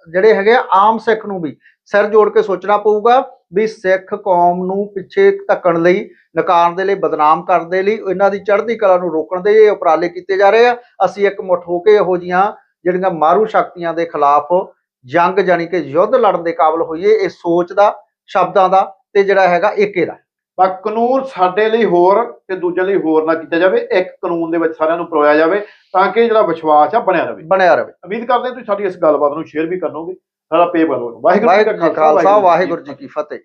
ਜਿਹੜੇ ਹੈਗੇ ਆਮ ਸਿੱਖ ਨੂੰ ਵੀ ਸਿਰ ਜੋੜ ਕੇ ਸੋਚਣਾ ਪਊਗਾ ਵੀ ਸਿੱਖ ਕੌਮ ਨੂੰ ਪਿੱਛੇ ਧੱਕਣ ਲਈ, ਨਕਾਰਨ ਦੇ ਲਈ, ਬਦਨਾਮ ਕਰਨ ਦੇ ਲਈ, ਇਹਨਾਂ ਦੀ ਚੜ੍ਹਦੀ ਕਲਾ ਨੂੰ ਰੋਕਣ ਦੇ ਇਹ ਉਪਰਾਲੇ ਕੀਤੇ ਜਾ ਰਹੇ ਆ। ਅਸੀਂ ਇੱਕ ਮੁੱਠ ਹੋ ਕੇ ਇਹੋ ਜੀਆਂ ਜਿਹੜੀਆਂ ਮਾਰੂ ਸ਼ਕਤੀਆਂ ਦੇ ਖਿਲਾਫ ਜੰਗ ਜਾਨੀ ਕਿ ਯੁੱਧ ਲੜਨ ਦੇ ਕਾਬਿਲ ਹੋਈਏ, ਇਹ ਸੋਚ ਦਾ, ਸ਼ਬਦਾਂ ਦਾ ਤੇ ਜਿਹੜਾ ਹੈਗਾ ਏਕੇ ਦਾ। ਪਰ ਕਾਨੂੰਨ ਸਾਡੇ ਲਈ ਹੋਰ ਤੇ ਦੂਜੇ ਲਈ ਹੋਰ ਨਾ ਕੀਤਾ ਜਾਵੇ ਇੱਕ ਕਾਨੂੰਨ ਦੇ ਵਿੱਚ ਸਾਰਿਆਂ ਨੂੰ ਪਰੋਇਆ ਜਾਵੇ ਤਾਂ ਕਿ ਜਿਹੜਾ ਵਿਸ਼ਵਾਸ ਆ ਬਣਿਆ ਰਹੇ। ਬਣਿਆ ਰਹੇ। ਉਮੀਦ ਕਰਦੇ ਹਾਂ ਤੁਸੀਂ ਸਾਡੀ ਇਸ ਗੱਲਬਾਤ ਨੂੰ ਸ਼ੇਅਰ ਵੀ ਕਰੋਗੇ ਸਾਡਾ ਪੇ ਵਾਹਿਗੁਰੂ ਵਾਹਿਗੁਰੂ ਜੀ ਕਾ ਖਾਲਸਾ ਵਾਹਿਗੁਰੂ ਜੀ ਕੀ ਫਤਿਹ।